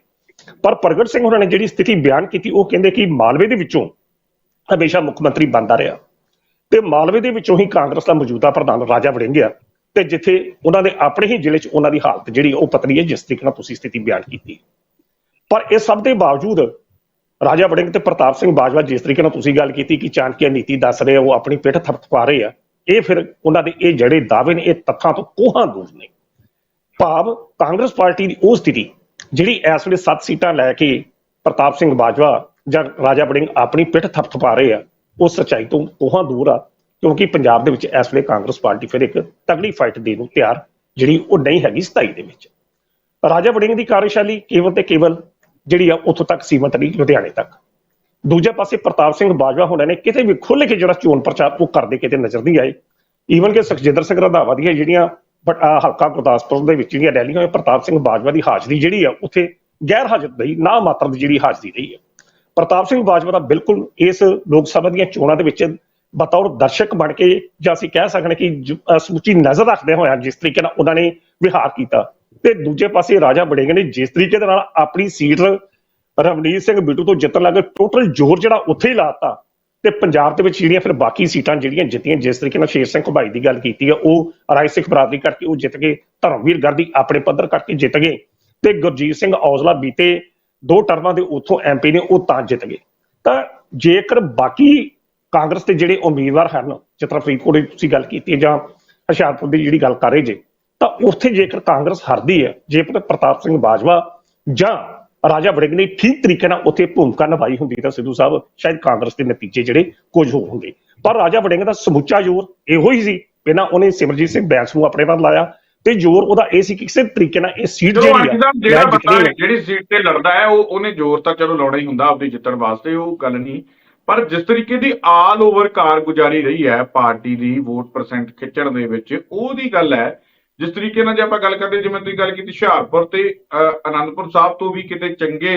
ਪਰ ਪ੍ਰਗਟ ਸਿੰਘ ਹੋਣਾ ਨੇ ਜਿਹੜੀ ਸਥਿਤੀ ਬਿਆਨ ਕੀਤੀ, ਉਹ ਕਹਿੰਦੇ ਕਿ ਮਾਲਵੇ ਦੇ ਵਿੱਚੋਂ ਹਮੇਸ਼ਾ ਮੁੱਖ ਮੰਤਰੀ ਬਣਦਾ ਰਿਹਾ। ਤੇ ਮਾਲਵੇ ਦੇ ਵਿੱਚੋਂ ਹੀ ਕਾਂਗਰਸ ਦਾ ਮੌਜੂਦਾ ਪ੍ਰਧਾਨ ਰਾਜਾ ਵੜਿੰਗਿਆ ਤੇ ਜਿੱਥੇ ਉਹਨਾਂ ਦੇ ਆਪਣੇ ਹੀ ਜ਼ਿਲ੍ਹੇ 'ਚ ਉਹਨਾਂ ਦੀ ਹਾਲਤ ਜਿਹੜੀ ਉਹ ਪਤਲੀ ਹੈ ਜਿਸ ਤਰੀਕੇ ਨਾਲ ਤੁਸੀਂ ਸਥਿਤੀ ਬਿਆਨ ਕੀਤੀ। ਪਰ ਇਹ ਸਭ ਦੇ ਬਾਵਜੂਦ ਰਾਜਾ ਵੜਿੰਗ ਤੇ ਪ੍ਰਤਾਪ ਸਿੰਘ ਬਾਜਵਾ ਜਿਸ ਤਰੀਕੇ ਨਾਲ ਤੁਸੀਂ ਗੱਲ ਕੀਤੀ ਕਿ ਚਾਣਕਿਆ ਨੀਤੀ ਦੱਸ ਰਹੇ ਆ, ਉਹ ਆਪਣੀ ਪਿੱਠ ਥਪਥਪਾ ਰਹੇ ਆ ਇਹ ਫਿਰ ਉਹਨਾਂ ਦੇ ਇਹ ਜਿਹੜੇ ਦਾਅਵੇ ਨੇ ਇਹ ਤੱਥਾਂ ਤੋਂ ਕੋਹਾਂ ਦੂਰ ਨੇ। ਭਾਵ ਕਾਂਗਰਸ ਪਾਰਟੀ ਦੀ ਉਹ ਸਥਿਤੀ ਜਿਹੜੀ ਇਸ ਵੇਲੇ 7 ਸੀਟਾਂ ਲੈ ਕੇ ਪ੍ਰਤਾਪ ਸਿੰਘ ਬਾਜਵਾ ਜਾਂ ਰਾਜਾ ਵੜਿੰਗ ਆਪਣੀ ਪਿੱਠ ਥਪਥਪਾ ਰਹੇ ਆ ਉਹ ਸੱਚਾਈ ਤੋਂ ਕੋਹਾਂ ਦੂਰ ਆ। ਕਿਉਂਕਿ ਪੰਜਾਬ ਦੇ ਵਿੱਚ ਇਸ ਵੇਲੇ ਕਾਂਗਰਸ ਪਾਰਟੀ ਫਿਰ ਇੱਕ ਤਗੜੀ ਫਾਈਟ ਦੇਣ ਨੂੰ ਤਿਆਰ ਜਿਹੜੀ ਉਹ ਨਹੀਂ ਹੈਗੀ 27 ਦੇ ਵਿੱਚ। ਰਾਜਾ ਵੜਿੰਗ ਦੀ ਕਾਰਜਸ਼ਾਲੀ ਕੇਵਲ ਤੇ ਕੇਵਲ ਜਿਹੜੀ ਆ ਉੱਥੋਂ ਤੱਕ ਸੀਮਤ ਰਹੀ ਲੁਧਿਆਣੇ ਤੱਕ। ਦੂਜੇ ਪਾਸੇ ਪ੍ਰਤਾਪ ਸਿੰਘ ਬਾਜਵਾ ਹੋਣਾ ਨੇ ਕਿਤੇ ਵੀ ਖੁੱਲ੍ਹ ਕੇ ਜਿਹੜਾ ਚੋਣ ਪ੍ਰਚਾਰ ਉਹ ਕਰਦੇ ਕਿਤੇ ਨਜ਼ਰ ਨਹੀਂ ਆਏ। ਈਵਨ ਕਿ ਸੁਖਜਿੰਦਰ ਸਿੰਘ ਰੰਧਾਵਾ ਦੀਆਂ ਜਿਹੜੀਆਂ ਬਟ ਹਲਕਾ ਗੁਰਦਾਸਪੁਰ ਦੇ ਵਿੱਚ ਜਿਹੜੀਆਂ ਰੈਲੀਆਂ ਹੋਈਆਂ, ਪ੍ਰਤਾਪ ਸਿੰਘ ਬਾਜਵਾ ਦੀ ਹਾਜ਼ਰੀ ਜਿਹੜੀ ਆ ਉੱਥੇ ਗੈਰ ਹਾਜ਼ਰ ਰਹੀ ਨਾ ਮਾਤਰ ਦੀ ਜਿਹੜੀ ਹਾਜ਼ਰੀ ਰਹੀ ਹੈ ਪ੍ਰਤਾਪ ਸਿੰਘ ਬਾਜਵਾ ਦਾ ਬਿਲਕੁਲ ਇਸ ਲੋਕ ਸਭਾ ਦੀਆਂ ਚੋਣਾਂ ਦੇ ਵਿੱਚ ਬਤੌਰ ਦਰਸ਼ਕ ਬਣ ਕੇ ਜਾਂ ਅਸੀਂ ਕਹਿ ਸਕਦੇ ਕਿ ਸਮੁੱਚੀ ਨਜ਼ਰ ਰੱਖਦੇ ਹੋਇਆ ਜਿਸ ਤਰੀਕੇ ਨਾਲ ਉਹਨਾਂ ਨੇ ਵਿਹਾਰ ਕੀਤਾ। ਤੇ ਦੂਜੇ ਪਾਸੇ ਰਾਜਾ ਬੜੇਂਗੇ ਨੇ ਜਿਸ ਤਰੀਕੇ ਦੇ ਨਾਲ ਆਪਣੀ ਸੀਟ ਰਵਨੀਤ ਸਿੰਘ ਬਿੱਟੂ ਤੋਂ ਜਿੱਤਣ ਲੱਗੇ ਟੋਟਲ ਜ਼ੋਰ ਜਿਹੜਾ ਉੱਥੇ ਹੀ ਲਾਤਾ ਤੇ ਪੰਜਾਬ ਦੇ ਵਿੱਚ ਜਿਹੜੀਆਂ ਫਿਰ ਬਾਕੀ ਸੀਟਾਂ ਜਿਹੜੀਆਂ ਜਿੱਤੀਆਂ, ਜਿਸ ਤਰੀਕੇ ਨਾਲ ਸ਼ੇਰ ਸਿੰਘ ਘੁਬਾਈ ਦੀ ਗੱਲ ਕੀਤੀ ਹੈ ਉਹ ਰਾਏ ਸਿੱਖ ਬਰਾਦਰੀ ਕਰਕੇ ਉਹ ਜਿੱਤ ਗਏ ਧਰਮਵੀਰ ਗਾਂਧੀ ਆਪਣੇ ਪੱਧਰ ਕਰਕੇ ਜਿੱਤ ਗਏ ਤੇ ਗੁਰਜੀਤ ਸਿੰਘ ਔਜਲਾ ਬੀਤੇ ਦੋ ਟਰਮਾਂ ਦੇ ਉੱਥੋਂ ਐਮਪੀ ਨੇ ਉਹ ਤਾਂ ਜਿੱਤ ਗਏ। ਤਾਂ ਜੇਕਰ ਬਾਕੀ ਕਾਂਗਰਸ ਦੇ ਜਿਹੜੇ ਉਮੀਦਵਾਰ ਹਨ ਜਿਸ ਤਰ੍ਹਾਂ ਫਰੀਦਕੋਟ ਦੀ ਤੁਸੀਂ ਗੱਲ ਕੀਤੀ ਜਾਂ ਹੁਸ਼ਿਆਰਪੁਰ ਦੀ ਜਿਹੜੀ ਗੱਲ ਕਰ ਰਹੇ ਜੇ ਤਾਂ ਉੱਥੇ ਜੇਕਰ ਕਾਂਗਰਸ ਹਾਰਦੀ ਹੈ ਜੇਕਰ ਪ੍ਰਤਾਪ ਸਿੰਘ ਬਾਜਵਾ ਜਾਂ ਰਾਜਾ ਵੜਿੰਗ ਨੇ ਠੀਕ ਤਰੀਕੇ ਨਾਲ ਉੱਥੇ ਭੂਮਿਕਾ ਨਿਭਾਈ ਹੁੰਦੀ ਤਾਂ ਸਿੱਧੂ ਸਾਹਿਬ ਸ਼ਾਇਦ ਕਾਂਗਰਸ ਦੇ ਨਤੀਜੇ ਜਿਹੜੇ ਕੁਝ ਹੋਰ ਹੁੰਦੇ ਪਰ ਰਾਜਾ ਵੜਿੰਗ ਦਾ ਸਮੁੱਚਾ ਜ਼ੋਰ ਇਹੋ ਹੀ ਸੀ ਪਹਿਲਾਂ ਉਹਨੇ ਸਿਮਰਜੀਤ ਸਿੰਘ ਬੈਂਸ ਨੂੰ ਆਪਣੇ ਵੱਲ ਲਾਇਆ ਤੇ ਜ਼ੋਰ ਉਹਦਾ ਇਹ ਸੀ ਕਿ ਕਿਸੇ ਤਰੀਕੇ ਨਾਲ ਇਹ ਸੀਟ ਜਿਹੜੀ। ਜਿਹੜੀ ਸੀਟ ਤੇ ਲੜਦਾ ਹੈ ਉਹ ਉਹਨੇ ਜ਼ੋਰ ਤਾਂ ਚਲੋ ਲਾਉਣਾ ਹੀ ਹੁੰਦਾ ਆਪਣੀ ਜਿੱਤਣ ਵਾਸਤੇ ਉਹ ਗੱਲ ਨਹੀਂ ਪਰ ਜਿਸ ਤਰੀਕੇ ਦੀ ਆਲ ਓਵਰ ਕਾਰਗੁਜ਼ਾਰੀ ਰਹੀ ਹੈ ਪਾਰਟੀ ਦੀ ਵੋਟ ਪਰਸੈਂਟ ਖਿੱਚਣ ਦੇ ਵਿੱਚ ਉਹਦੀ ਗੱਲ ਹੈ ਜਿਸ ਤਰੀਕੇ ਨਾਲ ਜੇ ਆਪਾਂ ਗੱਲ ਕਰਦੇ ਜਿਵੇਂ ਤੁਸੀਂ ਗੱਲ ਕੀਤੀ ਹੁਸ਼ਿਆਰਪੁਰ ਤੇ ਅ, ਅਨੰਦਪੁਰ ਸਾਹਿਬ ਤੋਂ ਵੀ ਕਿਤੇ ਚੰਗੇ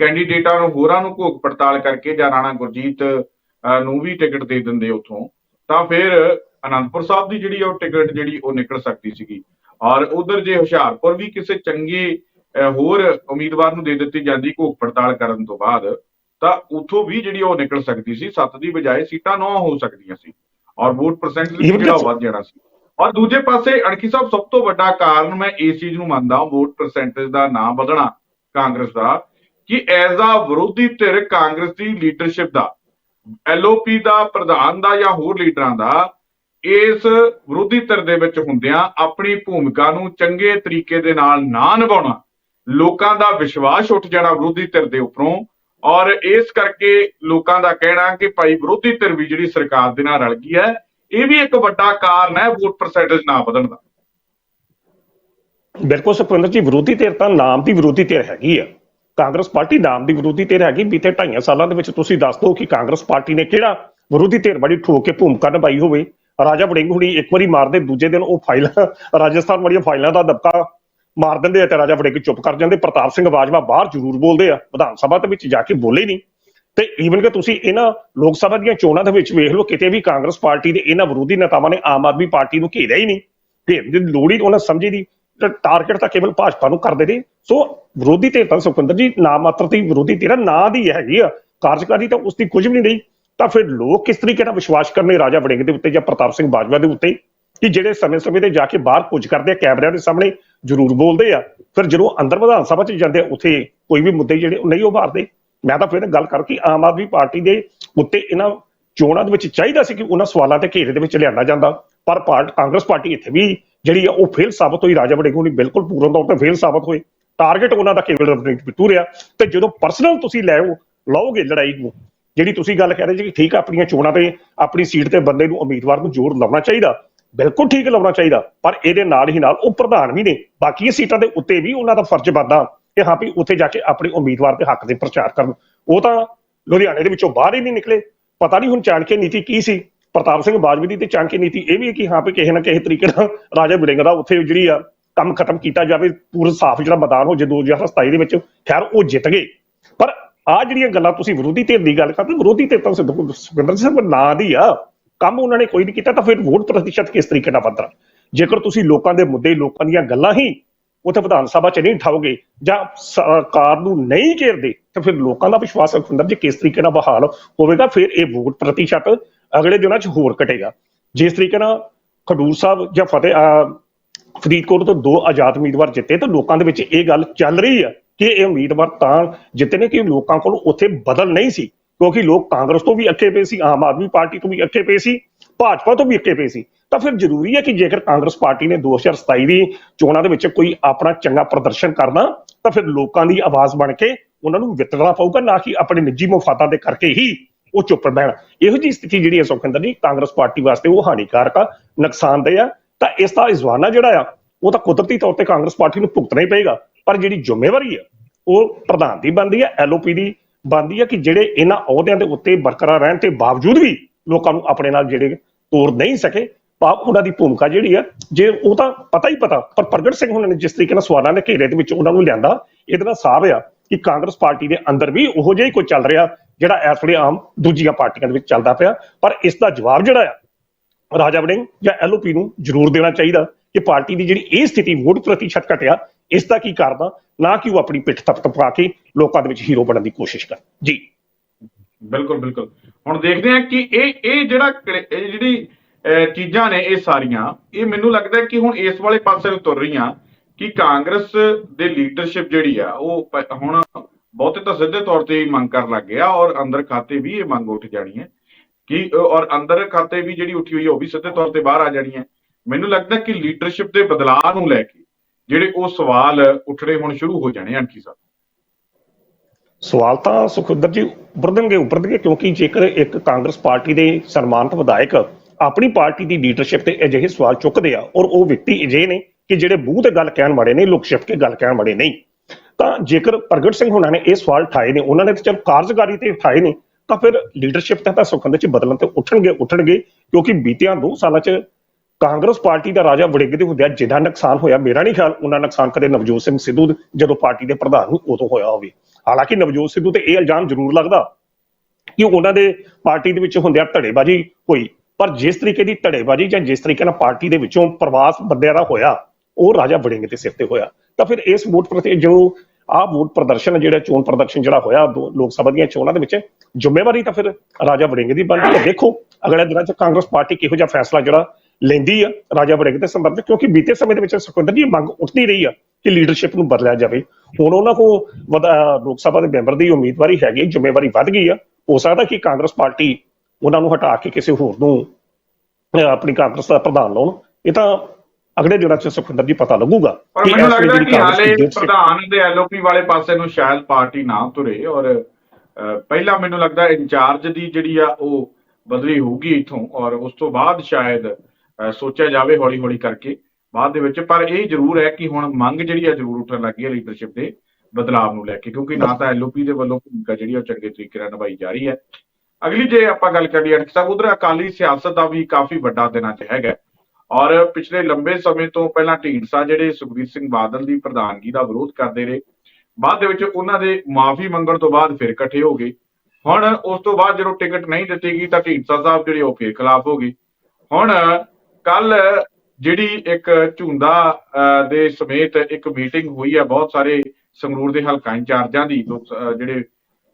ਕੈਂਡੀਡੇਟਾਂ ਨੂੰ ਹੋਰਾਂ ਨੂੰ ਘੋਖ ਪੜਤਾਲ ਕਰਕੇ ਜਾਂ ਰਾਣਾ ਗੁਰਜੀਤ ਅ, ਨੂੰ ਵੀ ਟਿਕਟ ਦੇ ਦਿੰਦੇ ਉਥੋਂ ਤਾਂ ਫਿਰ ਅਨੰਦਪੁਰ ਸਾਹਿਬ ਦੀ ਜਿਹੜੀ ਆ ਉਹ ਟਿਕਟ ਜਿਹੜੀ ਉਹ ਨਿਕਲ ਸਕਦੀ ਸੀਗੀ। ਔਰ ਉਧਰ ਜੇ ਹੁਸ਼ਿਆਰਪੁਰ ਵੀ ਕਿਸੇ ਚੰਗੇ ਹੋਰ ਉਮੀਦਵਾਰ ਨੂੰ ਦੇ ਦਿੱਤੀ ਜਾਂਦੀ ਘੋਖ ਪੜਤਾਲ ਕਰਨ ਤੋਂ ਬਾਅਦ ਤਾਂ ਉਥੋਂ ਵੀ ਜਿਹੜੀ ਉਹ ਨਿਕਲ ਸਕਦੀ ਸੀ 7 ਦੀ ਬਜਾਏ ਸੀਟਾਂ 9 ਹੋ ਸਕਦੀਆਂ ਸੀ ਔਰ ਵੋਟ ਪਰਸੈਂਟ ਜਿਹੜਾ ਵੱਧ ਜਾਣਾ ਸੀ। ਔਰ ਦੂਜੇ ਪਾਸੇ ਅਣਖੀ ਸਾਹਿਬ ਸਭ ਤੋਂ ਵੱਡਾ ਕਾਰਨ ਮੈਂ ਇਸ ਚੀਜ਼ ਨੂੰ ਮੰਨਦਾ ਵੋਟ ਪਰਸੈਂਟੇਜ ਦਾ ਨਾ ਵਧਣਾ ਕਾਂਗਰਸ ਦਾ ਕਿ ਐਜ਼ ਆ ਵਿਰੋਧੀ ਧਿਰ ਕਾਂਗਰਸ ਦੀ ਲੀਡਰਸ਼ਿਪ ਦਾ ਐਲਓਪੀ ਦਾ ਪ੍ਰਧਾਨ ਦਾ ਜਾਂ ਹੋਰ ਲੀਡਰਾਂ ਦਾ ਇਸ ਵਿਰੋਧੀ ਧਿਰ ਦੇ ਵਿੱਚ ਹੁੰਦਿਆਂ ਆਪਣੀ ਭੂਮਿਕਾ ਨੂੰ ਚੰਗੇ ਤਰੀਕੇ ਦੇ ਨਾਲ ਨਾ ਨਿਭਾਉਣਾ ਲੋਕਾਂ ਦਾ ਵਿਸ਼ਵਾਸ ਉੱਠ ਜਾਣਾ ਵਿਰੋਧੀ ਧਿਰ ਦੇ ਉੱਪਰੋਂ ਔਰ ਇਸ ਕਰਕੇ ਲੋਕਾਂ ਦਾ ਕਹਿਣਾ ਕਿ ਭਾਈ ਵਿਰੋਧੀ ਧਿਰ ਵੀ ਜਿਹੜੀ ਸਰਕਾਰ ਦੇ ਨਾਲ ਰਲ ਗਈ ਹੈ, ਇਹ ਵੀ ਇੱਕ ਵੱਡਾ ਕਾਰਨ ਹੈ ਵੋਟ ਪਰਸੈਂਟੇਜ ਨਾ ਵਧਣ ਦਾ। ਬਿਲਕੁਲ ਸੁਖਵਿੰਦਰ ਜੀ, ਵਿਰੋਧੀ ਧਿਰ ਤਾਂ ਨਾਮ ਦੀ ਵਿਰੋਧੀ ਧਿਰ ਹੈਗੀ ਆ। ਕਾਂਗਰਸ ਪਾਰਟੀ ਨਾਮ ਦੀ ਵਿਰੋਧੀ ਧਿਰ ਹੈਗੀ। ਬੀਤੇ ਢਾਈਆਂ ਸਾਲਾਂ ਦੇ ਵਿੱਚ ਤੁਸੀਂ ਦੱਸ ਦਿਓ ਕਿ ਕਾਂਗਰਸ ਪਾਰਟੀ ਨੇ ਕਿਹੜਾ ਵਿਰੋਧੀ ਧਿਰ ਬੜੀ ਠੋਕ ਕੇ ਭੂਮਿਕਾ ਨਿਭਾਈ ਹੋਵੇ। ਰਾਜਾ ਵੜਿੰਗ ਹੁਣੀ ਇੱਕ ਵਾਰੀ ਮਾਰਦੇ, ਦੂਜੇ ਦਿਨ ਉਹ ਫਾਈਲ, ਰਾਜਸਥਾਨ ਵਾਲੀਆਂ ਫਾਈਲਾਂ ਦਾ ਦਬਕਾ ਮਾਰ ਦਿੰਦੇ ਆ ਤੇ ਰਾਜਾ ਵੜਿੰਗ ਚੁੱਪ ਕਰ ਜਾਂਦੇ। ਪ੍ਰਤਾਪ ਸਿੰਘ ਬਾਜਵਾ ਬਾਹਰ ਜ਼ਰੂਰ ਬੋਲਦੇ ਆ। ਵਿਧਾਨ ਸਭਾ ਦੇ ਵਿੱਚ ਜਾ ਕੇ ਬੋਲੇ ਨਹੀਂ। ਤੇ ਈਵਨ ਕਿ ਤੁਸੀਂ ਇਹਨਾਂ ਲੋਕ ਸਭਾ ਦੀਆਂ ਚੋਣਾਂ ਦੇ ਵਿੱਚ ਵੇਖ ਲਓ, ਕਿਤੇ ਵੀ ਕਾਂਗਰਸ ਪਾਰਟੀ ਦੇ ਇਹਨਾਂ ਵਿਰੋਧੀ ਨੇਤਾਵਾਂ ਨੇ ਆਮ ਆਦਮੀ ਪਾਰਟੀ ਨੂੰ ਘੇਰਿਆ ਹੀ ਨਹੀਂ। ਘੇਰਨ ਦੀ ਲੋੜ ਹੀ ਉਹਨਾਂ ਸਮਝੀ ਦੀ। ਟਾਰਗੇਟ ਤਾਂ ਕੇਵਲ ਭਾਜਪਾ ਨੂੰ ਕਰਦੇ ਨੇ। ਸੋ ਵਿਰੋਧੀ ਧਿਰ ਤਾਂ ਸੁਖਵਿੰਦਰ ਜੀ, ਨਾ ਮਾਤਰ ਦੀ ਵਿਰੋਧੀ ਧਿਰ ਨਾਂ ਦੀ ਹੈਗੀ ਆ। ਕਾਰਜਕਾਰੀ ਤਾਂ ਉਸ ਦੀ ਕੁਝ ਵੀ ਨਹੀਂ ਰਹੀ। ਤਾਂ ਫਿਰ ਲੋਕ ਕਿਸ ਤਰੀਕੇ ਨਾਲ ਵਿਸ਼ਵਾਸ ਕਰਨੇ ਰਾਜਾ ਵੜਿੰਗ ਦੇ ਉੱਤੇ ਜਾਂ ਪ੍ਰਤਾਪ ਸਿੰਘ ਬਾਜਵਾ ਦੇ ਉੱਤੇ? ਕਿ ਜਿਹੜੇ ਸਮੇਂ-ਸਮੇਂ ਤੇ ਜਾ ਕੇ ਬਾਹਰ ਕੁਝ ਕਰਦੇ ਆ ਕੈਮਰਿਆਂ ਦੇ ਸਾਹਮਣੇ ਜ਼ਰੂਰ ਬੋਲਦੇ ਆ। ਫਿਰ ਜਦੋਂ ਅੰਦਰ ਵਿਧਾਨ ਸਭਾ 'ਚ ਜਾਂਦੇ ਆ, ਉੱਥੇ ਕੋਈ ਵੀ ਮੁੱਦੇ ਜਿਹੜੇ ਨਹੀਂ ਉਭਾਰਦੇ ਮੈਂ ਤਾਂ ਫਿਰ ਗੱਲ ਕਰ ਕਿ ਆਮ ਆਦਮੀ ਪਾਰਟੀ ਦੇ ਉੱਤੇ ਇਹਨਾਂ ਚੋਣਾਂ ਦੇ ਵਿੱਚ ਚਾਹੀਦਾ ਸੀ ਕਿ ਉਹਨਾਂ ਸਵਾਲਾਂ ਤੇ ਘੇਰੇ ਦੇ ਵਿੱਚ ਲਿਆਂਦਾ ਜਾਂਦਾ। ਪਰ ਪਾਰਟ ਕਾਂਗਰਸ ਪਾਰਟੀ ਇੱਥੇ ਵੀ ਜਿਹੜੀ ਆ, ਉਹ ਫੇਲ ਸਾਬਤ ਹੋਈ। ਰਾਜਾ ਵੜਿੰਗ ਨੇ ਬਿਲਕੁਲ ਪੂਰਨ ਤੌਰ ਤੇ ਫੇਲ ਸਾਬਤ ਹੋਏ। ਟਾਰਗੇਟ ਉਹਨਾਂ ਦਾ ਕੇਵਲ ਰਵਨੀਤ ਬਿੱਟੂ ਰਿਹਾ। ਤੇ ਜਦੋਂ ਪਰਸਨਲ ਤੁਸੀਂ ਲੈ ਲਓਗੇ ਲੜਾਈ ਨੂੰ, ਜਿਹੜੀ ਤੁਸੀਂ ਗੱਲ ਕਹਿ ਰਹੇ ਜੀ ਕਿ ਠੀਕ ਆ, ਆਪਣੀਆਂ ਚੋਣਾਂ ਤੇ ਆਪਣੀ ਸੀਟ ਤੇ ਬੰਦੇ ਨੂੰ ਉਮੀਦਵਾਰ ਨੂੰ ਜ਼ੋਰ ਲਾਉਣਾ ਚਾਹੀਦਾ। ਬਿਲਕੁਲ ਠੀਕ ਲਾਉਣਾ ਚਾਹੀਦਾ, ਪਰ ਇਹਦੇ ਨਾਲ ਹੀ ਨਾਲ ਉਹ ਪ੍ਰਧਾਨ ਵੀ ਨੇ, ਬਾਕੀ ਸੀਟਾਂ ਦੇ ਉੱਤੇ ਵੀ ਉਹਨਾਂ ਦਾ ਫਰਜ਼ ਬਣਦਾ ਕਿ ਹਾਂ ਵੀ ਉੱਥੇ ਜਾ ਕੇ ਆਪਣੇ ਉਮੀਦਵਾਰ ਦੇ ਹੱਕ ਦੇ ਪ੍ਰਚਾਰ ਕਰਨ। ਉਹ ਤਾਂ ਲੁਧਿਆਣੇ ਦੇ ਵਿੱਚੋਂ ਬਾਹਰ ਹੀ ਨਹੀਂ ਨਿਕਲੇ। ਪਤਾ ਨਹੀਂ ਹੁਣ ਚਾਣਕੇ ਨੀਤੀ ਕੀ ਸੀ। ਪ੍ਰਤਾਪ ਸਿੰਘ ਬਾਜਵਾ ਦੀ ਤੇ ਚਾਣਕੇ ਨੀਤੀ ਇਹ ਵੀ ਹੈ ਕਿ ਹਾਂ ਵੀ ਕਿਸੇ ਨਾ ਕਿਸੇ ਤਰੀਕੇ ਨਾਲ ਰਾਜਾ ਵੜਿੰਗ ਦਾ ਉੱਥੇ ਜਿਹੜੀ ਆ ਕੰਮ ਖਤਮ ਕੀਤਾ ਜਾਵੇ, ਪੂਰਾ ਸਾਫ਼ ਜਿਹੜਾ ਮੈਦਾਨ ਹੋ ਜੇ 2027 ਦੇ ਵਿੱਚ, ਖੈਰ ਉਹ ਜਿੱਤ ਗਏ। ਪਰ ਆ ਜਿਹੜੀਆਂ ਗੱਲਾਂ ਤੁਸੀਂ ਵਿਰੋਧੀ ਧਿਰ ਦੀ ਗੱਲ ਕਰਦੇ, ਵਿਰੋਧੀ ਧਿਰ ਤਾਂ ਸਿੱਧੂ ਸੁਖਵਿੰਦਰ ਸਿੰਘ ਨਾਂ ਦੀ ਆ। ਕੰਮ ਉਹਨਾਂ ਨੇ ਕੋਈ ਨਹੀਂ ਕੀਤਾ, ਤਾਂ ਫਿਰ ਵੋਟ ਪ੍ਰਤੀਸ਼ਤ ਕਿਸ ਤਰੀਕੇ ਨਾਲ ਵਧਣਾ? ਜੇਕਰ ਤੁਸੀਂ ਲੋਕਾਂ ਦੇ ਮੁੱਦੇ, ਲੋਕਾਂ ਦੀਆਂ ਗੱਲਾਂ ਹੀ ਉੱਥੇ ਵਿਧਾਨ ਸਭਾ 'ਚ ਨਹੀਂ ਉਠਾਓਗੇ ਜਾਂ ਸਰਕਾਰ ਨੂੰ ਨਹੀਂ ਘੇਰਦੇ, ਤਾਂ ਫਿਰ ਲੋਕਾਂ ਦਾ ਵਿਸ਼ਵਾਸ ਹੁੰਦਾ ਜੇ ਕਿਸ ਤਰੀਕੇ ਨਾਲ ਬਹਾਲ ਹੋਵੇਗਾ, ਫਿਰ ਇਹ ਵੋਟ ਪ੍ਰਤੀਸ਼ਤ ਅਗਲੇ ਦਿਨਾਂ 'ਚ ਹੋਰ ਘਟੇਗਾ। ਜਿਸ ਤਰੀਕੇ ਨਾਲ ਖਡੂਰ ਸਾਹਿਬ ਜਾਂ ਫਤਿਹ ਫਰੀਦਕੋਟ ਤੋਂ ਦੋ ਆਜ਼ਾਦ ਉਮੀਦਵਾਰ ਜਿੱਤੇ, ਤਾਂ ਲੋਕਾਂ ਦੇ ਵਿੱਚ ਇਹ ਗੱਲ ਚੱਲ ਰਹੀ ਆ ਕਿ ਇਹ ਉਮੀਦਵਾਰ ਤਾਂ ਜਿੱਤੇ ਨੇ ਕਿ ਲੋਕਾਂ ਕੋਲ ਉੱਥੇ ਬਦਲ ਨਹੀਂ ਸੀ। ਕਿਉਂਕਿ ਲੋਕ ਕਾਂਗਰਸ ਤੋਂ ਵੀ ਅੱਕੇ ਪਏ ਸੀ, ਆਮ ਆਦਮੀ ਪਾਰਟੀ ਤੋਂ ਵੀ ਅੱਕੇ ਪਏ ਸੀ, ਭਾਜਪਾ ਤੋਂ ਵੀ ਅੱਕੇ ਪਏ ਸੀ। ਤਾਂ ਫਿਰ ਜ਼ਰੂਰੀ ਹੈ ਕਿ ਜੇਕਰ ਕਾਂਗਰਸ ਪਾਰਟੀ ਨੇ 2027 ਦੀ ਚੋਣਾਂ ਦੇ ਵਿੱਚ ਕੋਈ ਆਪਣਾ ਚੰਗਾ ਪ੍ਰਦਰਸ਼ਨ ਕਰਨਾ, ਤਾਂ ਫਿਰ ਲੋਕਾਂ ਦੀ ਆਵਾਜ਼ ਬਣ ਕੇ ਉਹਨਾਂ ਨੂੰ ਵਿਤਰਨਾ ਪਊਗਾ, ਨਾ ਕਿ ਆਪਣੇ ਨਿੱਜੀ ਮਫਾਦਾਂ ਦੇ ਕਰਕੇ ਹੀ ਉਹ ਚੁੱਪ ਬਹਿਣ ਇਹੋ ਜੀ ਸਥਿਤੀ ਜਿਹੜੀ ਹੈ ਸੁਖਿੰਦਰ ਜੀ, ਕਾਂਗਰਸ ਪਾਰਟੀ ਵਾਸਤੇ ਉਹ ਹਾਨੀਕਾਰਕ ਆ, ਨੁਕਸਾਨਦੇਹ ਆ। ਤਾਂ ਇਸ ਦਾ ਇਜ਼ਵਾਨਾ ਜਿਹੜਾ ਆ, ਉਹ ਤਾਂ ਕੁਦਰਤੀ ਤੌਰ ਤੇ ਕਾਂਗਰਸ ਪਾਰਟੀ ਨੂੰ ਭੁਗਤਣਾ ਹੀ ਪਏਗਾ, ਪਰ ਜਿਹੜੀ ਜ਼ਿੰਮੇਵਾਰੀ ਆ, ਉਹ ਪ੍ਰਧਾਨ ਦੀ ਬਣਦੀ ਹੈ, ਐਲਓਪੀ ਦੀ। ਬਣਦੀ ਹੈ ਕਿ ਜਿਹੜੇ ਇਹਨਾਂ ਅਹੁਦਿਆਂ ਦੇ ਉੱਤੇ ਬਰਕਰਾਰ ਰਹਿਣ ਤੇ ਬਾਵਜੂਦ ਵੀ ਲੋਕਾਂ ਨੂੰ ਆਪਣੇ ਨਾਲ ਜਿਹੜੇ ਤੋਰ ਨਹੀਂ ਸਕੇ ਭਾਵ ਉਹਨਾਂ ਦੀ ਭੂਮਿਕਾ ਜਿਹੜੀ ਆ, ਜੇ ਉਹ ਤਾਂ ਪਤਾ ਹੀ ਪਤਾ, ਪਰ ਪ੍ਰਗਟ ਸਿੰਘ ਉਹਨਾਂ ਨੇ ਜਿਸ ਤਰੀਕੇ ਨਾਲ ਸਵਾਲਾਂ ਦੇ ਘੇਰੇ ਦੇ ਵਿੱਚ ਉਹਨਾਂ ਨੂੰ ਲਿਆਂਦਾ, ਇਹਦੇ ਨਾਲ ਸਾਫ਼ ਆ ਕਿ ਕਾਂਗਰਸ ਪਾਰਟੀ ਦੇ ਅੰਦਰ ਵੀ ਉਹੋ ਜਿਹਾ ਹੀ ਕੋਈ ਚੱਲ ਰਿਹਾ, ਜਿਹੜਾ ਇਸ ਵੇਲੇ ਆਮ ਦੂਜੀਆਂ ਪਾਰਟੀਆਂ ਦੇ ਵਿੱਚ ਚੱਲਦਾ ਪਿਆ, ਪਰ ਇਸ ਦਾ ਜਵਾਬ ਜਿਹੜਾ ਆ, ਰਾਜਾ ਵੜਿੰਗ ਜਾਂ ਐਲਓਪੀ ਨੂੰ ਜ਼ਰੂਰ ਦੇਣਾ ਚਾਹੀਦਾ ਕਿ ਪਾਰਟੀ ਦੀ ਜਿਹੜੀ ਇਹ ਸਥਿਤੀ ਵੋਟ ਪ੍ਰਤੀਸ਼ਤ ਘਟਿਆ, ਇਸ ਦਾ ਕੀ ਕਰਦਾ ਨਾ ਕਿ ਉਹ ਆਪਣੀ ਪਿੱਠ ਤਪ ਤਪਾ ਕੇ ਲੋਕਾਂ ਦੇ ਵਿੱਚ ਹੀਰੋ ਬਣਨ ਦੀ ਕੋਸ਼ਿਸ਼ ਕਰ। ਜੀ। ਬਿਲਕੁਲ ਬਿਲਕੁਲ। ਹੁਣ ਦੇਖਦੇ ਹਾਂ ਕਿ ਇਹ ਇਹ ਜਿਹੜਾ ਇਹ ਜਿਹੜੀ ਚੀਜ਼ਾਂ ਨੇ ਇਹ ਸਾਰੀਆਂ, ਇਹ ਮੈਨੂੰ ਲੱਗਦਾ ਕਿ ਹੁਣ ਇਸ ਵਾਲੇ ਪਾਸੇ ਨੂੰ ਤੁਰ ਰਹੀਆਂ ਕਿ ਕਾਂਗਰਸ ਦੇ ਲੀਡਰਸ਼ਿਪ ਜਿਹੜੀ ਆ, ਉਹ ਹੁਣ ਬਹੁਤੇ ਤਾਂ ਸਿੱਧੇ ਤੌਰ ਤੇ ਹੀ ਮੰਗ ਕਰਨ ਲੱਗ ਗਿਆ ਔਰ ਅੰਦਰ ਖਾਤੇ ਵੀ ਇਹ ਮੰਗ ਉੱਠ ਜਾਣੀ ਹੈ ਕਿ, ਔਰ ਅੰਦਰ ਖਾਤੇ ਵੀ ਜਿਹੜੀ ਉੱਠੀ ਹੋਈ ਹੈ ਉਹ ਵੀ ਸਿੱਧੇ ਤੌਰ ਤੇ ਬਾਹਰ ਆ ਜਾਣੀ ਹੈ। ਮੈਨੂੰ ਲੱਗਦਾ ਕਿ ਲੀਡਰਸ਼ਿਪ ਦੇ ਬਦਲਾਅ ਨੂੰ ਲੈ ਕੇ ਜਿਹੜੇ ਉਹ ਸਵਾਲ ਉੱਠਣੇ ਹੁਣ ਸ਼ੁਰੂ ਹੋ ਜਾਣੇ ਅਣਖੀ ਸਾਹਿਬ। ਸਵਾਲ ਤਾਂ ਸੁਖਵਿੰਦਰ ਜੀ ਉੱਭਰਨਗੇ ਉੱਭਰਨਗੇ, ਕਿਉਂਕਿ ਜੇਕਰ ਇੱਕ ਕਾਂਗਰਸ ਪਾਰਟੀ ਦੇ ਸਨਮਾਨਿਤ ਵਿਧਾਇਕ ਆਪਣੀ ਪਾਰਟੀ ਦੀ ਲੀਡਰਸ਼ਿਪ ਤੇ ਅਜਿਹੇ ਸਵਾਲ ਚੁੱਕਦੇ ਆ ਔਰ ਉਹ ਵਿਅਕਤੀ ਅਜਿਹੇ ਨੇ ਕਿ ਜਿਹੜੇ ਮੂੰਹ ਤੇ ਗੱਲ ਕਹਿਣ ਵਾਲੇ ਨੇ, ਲੋਕ ਛਿਪ ਕੇ ਗੱਲ ਕਹਿਣ ਵਾਲੇ ਨਹੀਂ, ਤਾਂ ਜੇਕਰ ਪ੍ਰਗਟ ਸਿੰਘ ਹੁਣਾਂ ਨੇ ਇਹ ਸਵਾਲ ਉਠਾਏ ਨੇ, ਉਹਨਾਂ ਨੇ ਤਾਂ ਚਲ ਕਾਰਜਕਾਰੀ ਤੇ ਉਠਾਏ ਨੇ, ਤਾਂ ਫਿਰ ਲੀਡਰਸ਼ਿਪ ਤਾਂ ਤਾਂ ਸੁਖਵਿੰਦਰ ਚ ਬਦਲਣ ਤੇ ਉੱਠਣਗੇ ਉੱਠਣਗੇ, ਕਿਉਂਕਿ ਬੀਤਿਆਂ 2 ਸਾਲਾਂ ਚ ਕਾਂਗਰਸ ਪਾਰਟੀ ਦਾ ਰਾਜਾ ਵੜਿੰਗ ਦੇ ਹੁੰਦਿਆਂ ਜਿੰਨਾ ਨੁਕਸਾਨ ਹੋਇਆ, ਮੇਰਾ ਨਹੀਂ ਖਿਆਲ, ਉਹਨਾਂ ਨੁਕਸਾਨ ਕਦੇ ਨਵਜੋਤ ਸਿੰਘ ਸਿੱਧੂ ਜਦੋਂ ਪਾਰਟੀ ਦੇ ਪ੍ਰਧਾਨ ਨੂੰ ਉਦੋਂ ਹੋਇਆ ਹੋਵੇ। ਹਾਲਾਂਕਿ ਨਵਜੋਤ ਸਿੱਧੂ ਤੇ ਇਹ ਇਲਜ਼ਾਮ ਜ਼ਰੂਰ ਲੱਗਦਾ ਕਿ ਉਹਨਾਂ ਦੇ ਪਾਰਟੀ ਦੇ ਵਿੱਚ ਹੁੰਦਿਆਂ ਧੜੇਬਾਜ਼ੀ ਹੋਈ। ਪਰ ਜਿਸ ਤਰੀਕੇ ਦੀ ਧੜੇਬਾਜ਼ੀ ਜਾਂ ਜਿਸ ਤਰੀਕੇ ਨਾਲ ਪਾਰਟੀ ਦੇ ਵਿੱਚੋਂ ਪ੍ਰਵਾਸ ਬੰਦਿਆਂ ਦਾ ਹੋਇਆ, ਉਹ ਰਾਜਾ ਵੜਿੰਗ ਦੇ ਸਿਰ ਤੇ ਹੋਇਆ। ਤਾਂ ਫਿਰ ਇਸ ਵੋਟ ਪ੍ਰਤੀ ਜੋ ਆਹ ਵੋਟ ਪ੍ਰਦਰਸ਼ਨ ਜਿਹੜਾ ਚੋਣ ਪ੍ਰਦਰਸ਼ਨ ਜਿਹੜਾ ਹੋਇਆ, ਦੋ- ਲੋਕ ਸਭਾ ਦੀਆਂ ਚੋਣਾਂ ਦੇ ਵਿੱਚ, ਜ਼ਿੰਮੇਵਾਰੀ ਤਾਂ ਫਿਰ ਰਾਜਾ ਵੜਿੰਗ ਦੀ ਬਣਦੀ ਹੈ। ਦੇਖੋ, ਅਗਲੇ ਦਿਨਾਂ 'ਚ ਕਾਂਗਰਸ ਪਾਰਟੀ ਕਿਹੋ ਜਿਹਾ ਫੈਸਲਾ ਜਿਹੜਾ ਲੈਂਦੀ ਆ ਰਾਜਾ ਵੜਿੰਗ ਦੇ ਸੰਬੰਧ 'ਚ, ਕਿਉਂਕਿ ਬੀਤੇ ਸਮੇਂ ਦੇ ਵਿੱਚ ਸੁਖਵਿੰਦਰ ਜੀ ਮੰਗ ਉੱਠਦੀ ਰਹੀ ਆ ਕਿ ਲੀਡਰਸ਼ਿਪ ਨੂੰ ਬਦਲਿਆ ਜਾਵੇ। ਹੁਣ ਉਹਨਾਂ ਕੋ ਲੋਕ ਸਭਾ ਦੇ ਮੈਂਬਰ ਦੀ ਉਮੀਦਵਾਰੀ ਹੈਗੀ ਜ਼ਿੰਮੇਵਾਰੀ ਵੱਧ ਗਈ ਆ। ਹੋ ਸਕਦਾ ਕਿ ਕਾਂਗਰਸ ਪਾਰਟੀ ਉਹਨਾਂ ਨੂੰ ਹਟਾ ਕੇ ਕਿਸੇ ਹੋਰ ਨੂੰ ਆਪਣੀ ਕਾਂਗਰਸ ਦਾ ਪ੍ਰਧਾਨ ਲਾਉਣ। ਇਹ ਤਾਂ ਅਗਲੇ ਦਿਨਾਂ 'ਚ ਸੁਖਵਿੰਦਰ ਜੀ ਪਤਾ ਲੱਗੂਗਾ ਪਰ ਮੈਨੂੰ ਲੱਗਦਾ ਕਿ ਹਾਲੇ ਪ੍ਰਧਾਨ ਦੇ ਐਲਓਪੀ ਵਾਲੇ ਪਾਸੇ ਨੂੰ ਸ਼ਾਇਦ ਪਾਰਟੀ ਨਾ ਤੁਰੇ ਔਰ ਪਹਿਲਾਂ ਮੈਨੂੰ ਲੱਗਦਾ ਇੰਚਾਰਜ ਦੀ ਜਿਹੜੀ ਆ ਉਹ ਬਦਲੀ ਹੋਊਗੀ ਇੱਥੋਂ ਔਰ ਉਸ ਤੋਂ ਬਾਅਦ ਸ਼ਾਇਦ ਸੋਚਿਆ ਜਾਵੇ ਹੌਲੀ ਹੌਲੀ ਕਰਕੇ। ਬਾਅਦ ਦੇ ਵਿੱਚ, ਪਰ ਇਹ ਜ਼ਰੂਰ ਹੈ ਕਿ ਹੁਣ ਮੰਗ ਜਿਹੜੀ ਹੈ ਜ਼ਰੂਰ ਉੱਠਣ ਲੱਗੀ ਹੈ ਲੀਡਰਸ਼ਿਪ ਦੇ ਬਦਲਾਵ ਨੂੰ ਲੈ ਕੇ, ਕਿਉਂਕਿ ਨਾ ਤਾਂ ਐਲਓਪੀ ਦੇ ਵੱਲੋਂ ਭੂਮਿਕਾ ਜਿਹੜੀ ਉਹ ਚੰਗੇ ਤਰੀਕੇ ਨਾਲ ਨਿਭਾਈ ਜਾ ਰਹੀ ਹੈ। ਅਗਲੀ ਜੇ ਆਪਾਂ ਗੱਲ ਕਰੀਏ ਅਰਕ ਸਾਹਿਬ, ਉਧਰ ਅਕਾਲੀ ਸਿਆਸਤ ਦਾ ਵੀ ਕਾਫੀ ਵੱਡਾ ਦਿਨਾਂ 'ਚ ਹੈਗਾ। ਔਰ ਪਿਛਲੇ ਲੰਬੇ ਸਮੇਂ ਤੋਂ ਪਹਿਲਾਂ ਢੀਂਡਸਾ ਜਿਹੜੇ ਸੁਖਬੀਰ ਸਿੰਘ ਬਾਦਲ ਦੀ ਪ੍ਰਧਾਨਗੀ ਦਾ ਵਿਰੋਧ ਕਰਦੇ ਰਹੇ, ਬਾਅਦ ਦੇ ਵਿੱਚ ਉਹਨਾਂ ਦੇ ਮਾਫੀ ਮੰਗਣ ਤੋਂ ਬਾਅਦ ਫਿਰ ਇਕੱਠੇ ਹੋ ਗਏ। ਹੁਣ ਉਸ ਤੋਂ ਬਾਅਦ ਜਦੋਂ ਟਿਕਟ ਨਹੀਂ ਦਿੱਤੀ ਗਈ ਤਾਂ ਢੀਂਡਸਾ ਸਾਹਿਬ ਜਿਹੜੇ ਉਹ ਫਿਰ ਖਿਲਾਫ ਹੋ ਗਏ। ਹੁਣ ਕੱਲ ਜਿਹੜੀ ਇੱਕ ਝੁੰਦਾ ਦੇ ਸਮੇਤ ਇੱਕ ਮੀਟਿੰਗ ਹੋਈ ਹੈ ਬਹੁਤ ਸਾਰੇ ਸੰਗਰੂਰ ਦੇ ਹਲਕਾ ਇੰਚਾਰਜਾਂ ਦੀ, ਲੋਕ ਜਿਹੜੇ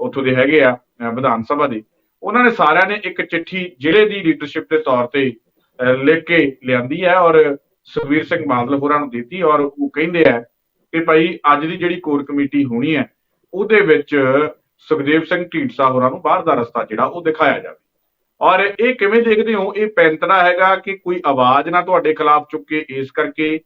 ਉੱਥੋਂ ਦੇ ਹੈਗੇ ਆ ਵਿਧਾਨ ਸਭਾ ਦੇ। ਉਹਨਾਂ ਨੇ ਸਾਰਿਆਂ ਨੇ ਇੱਕ ਚਿੱਠੀ ਜ਼ਿਲ੍ਹੇ ਦੀ ਲੀਡਰਸ਼ਿਪ ਦੇ ਤੌਰ ਤੇ ਲਿਖ ਕੇ ਲਿਆਂਦੀ ਹੈ ਔਰ ਸੁਖਵੀਰ ਸਿੰਘ ਬਾਦਲ ਹੋਰਾਂ ਨੂੰ ਦਿੱਤੀ ਔਰ ਉਹ ਕਹਿੰਦੇ ਆ ਕਿ ਭਾਈ ਅੱਜ ਦੀ ਜਿਹੜੀ ਕੋਰ ਕਮੇਟੀ ਹੋਣੀ ਹੈ, ਉਹਦੇ ਵਿੱਚ ਸੁਖਦੇਵ ਸਿੰਘ ਢੀਂਡਸਾ ਹੋਰਾਂ ਨੂੰ ਬਾਹਰ ਦਾ ਰਸਤਾ ਜਿਹੜਾ ਉਹ ਦਿਖਾਇਆ ਜਾਵੇ। ਔਰ ਇਹ ਕਿਵੇਂ ਦੇਖਦੇ ਹੋ? ਇਹ ਪੈਂਤੜਾ ਹੈਗਾ ਕਿ ਕੋਈ ਆਵਾਜ਼ ਨਾ ਤੁਹਾਡੇ ਖਿਲਾਫ ਚੁੱਕੇ, ਇਸ ਕਰਕੇ।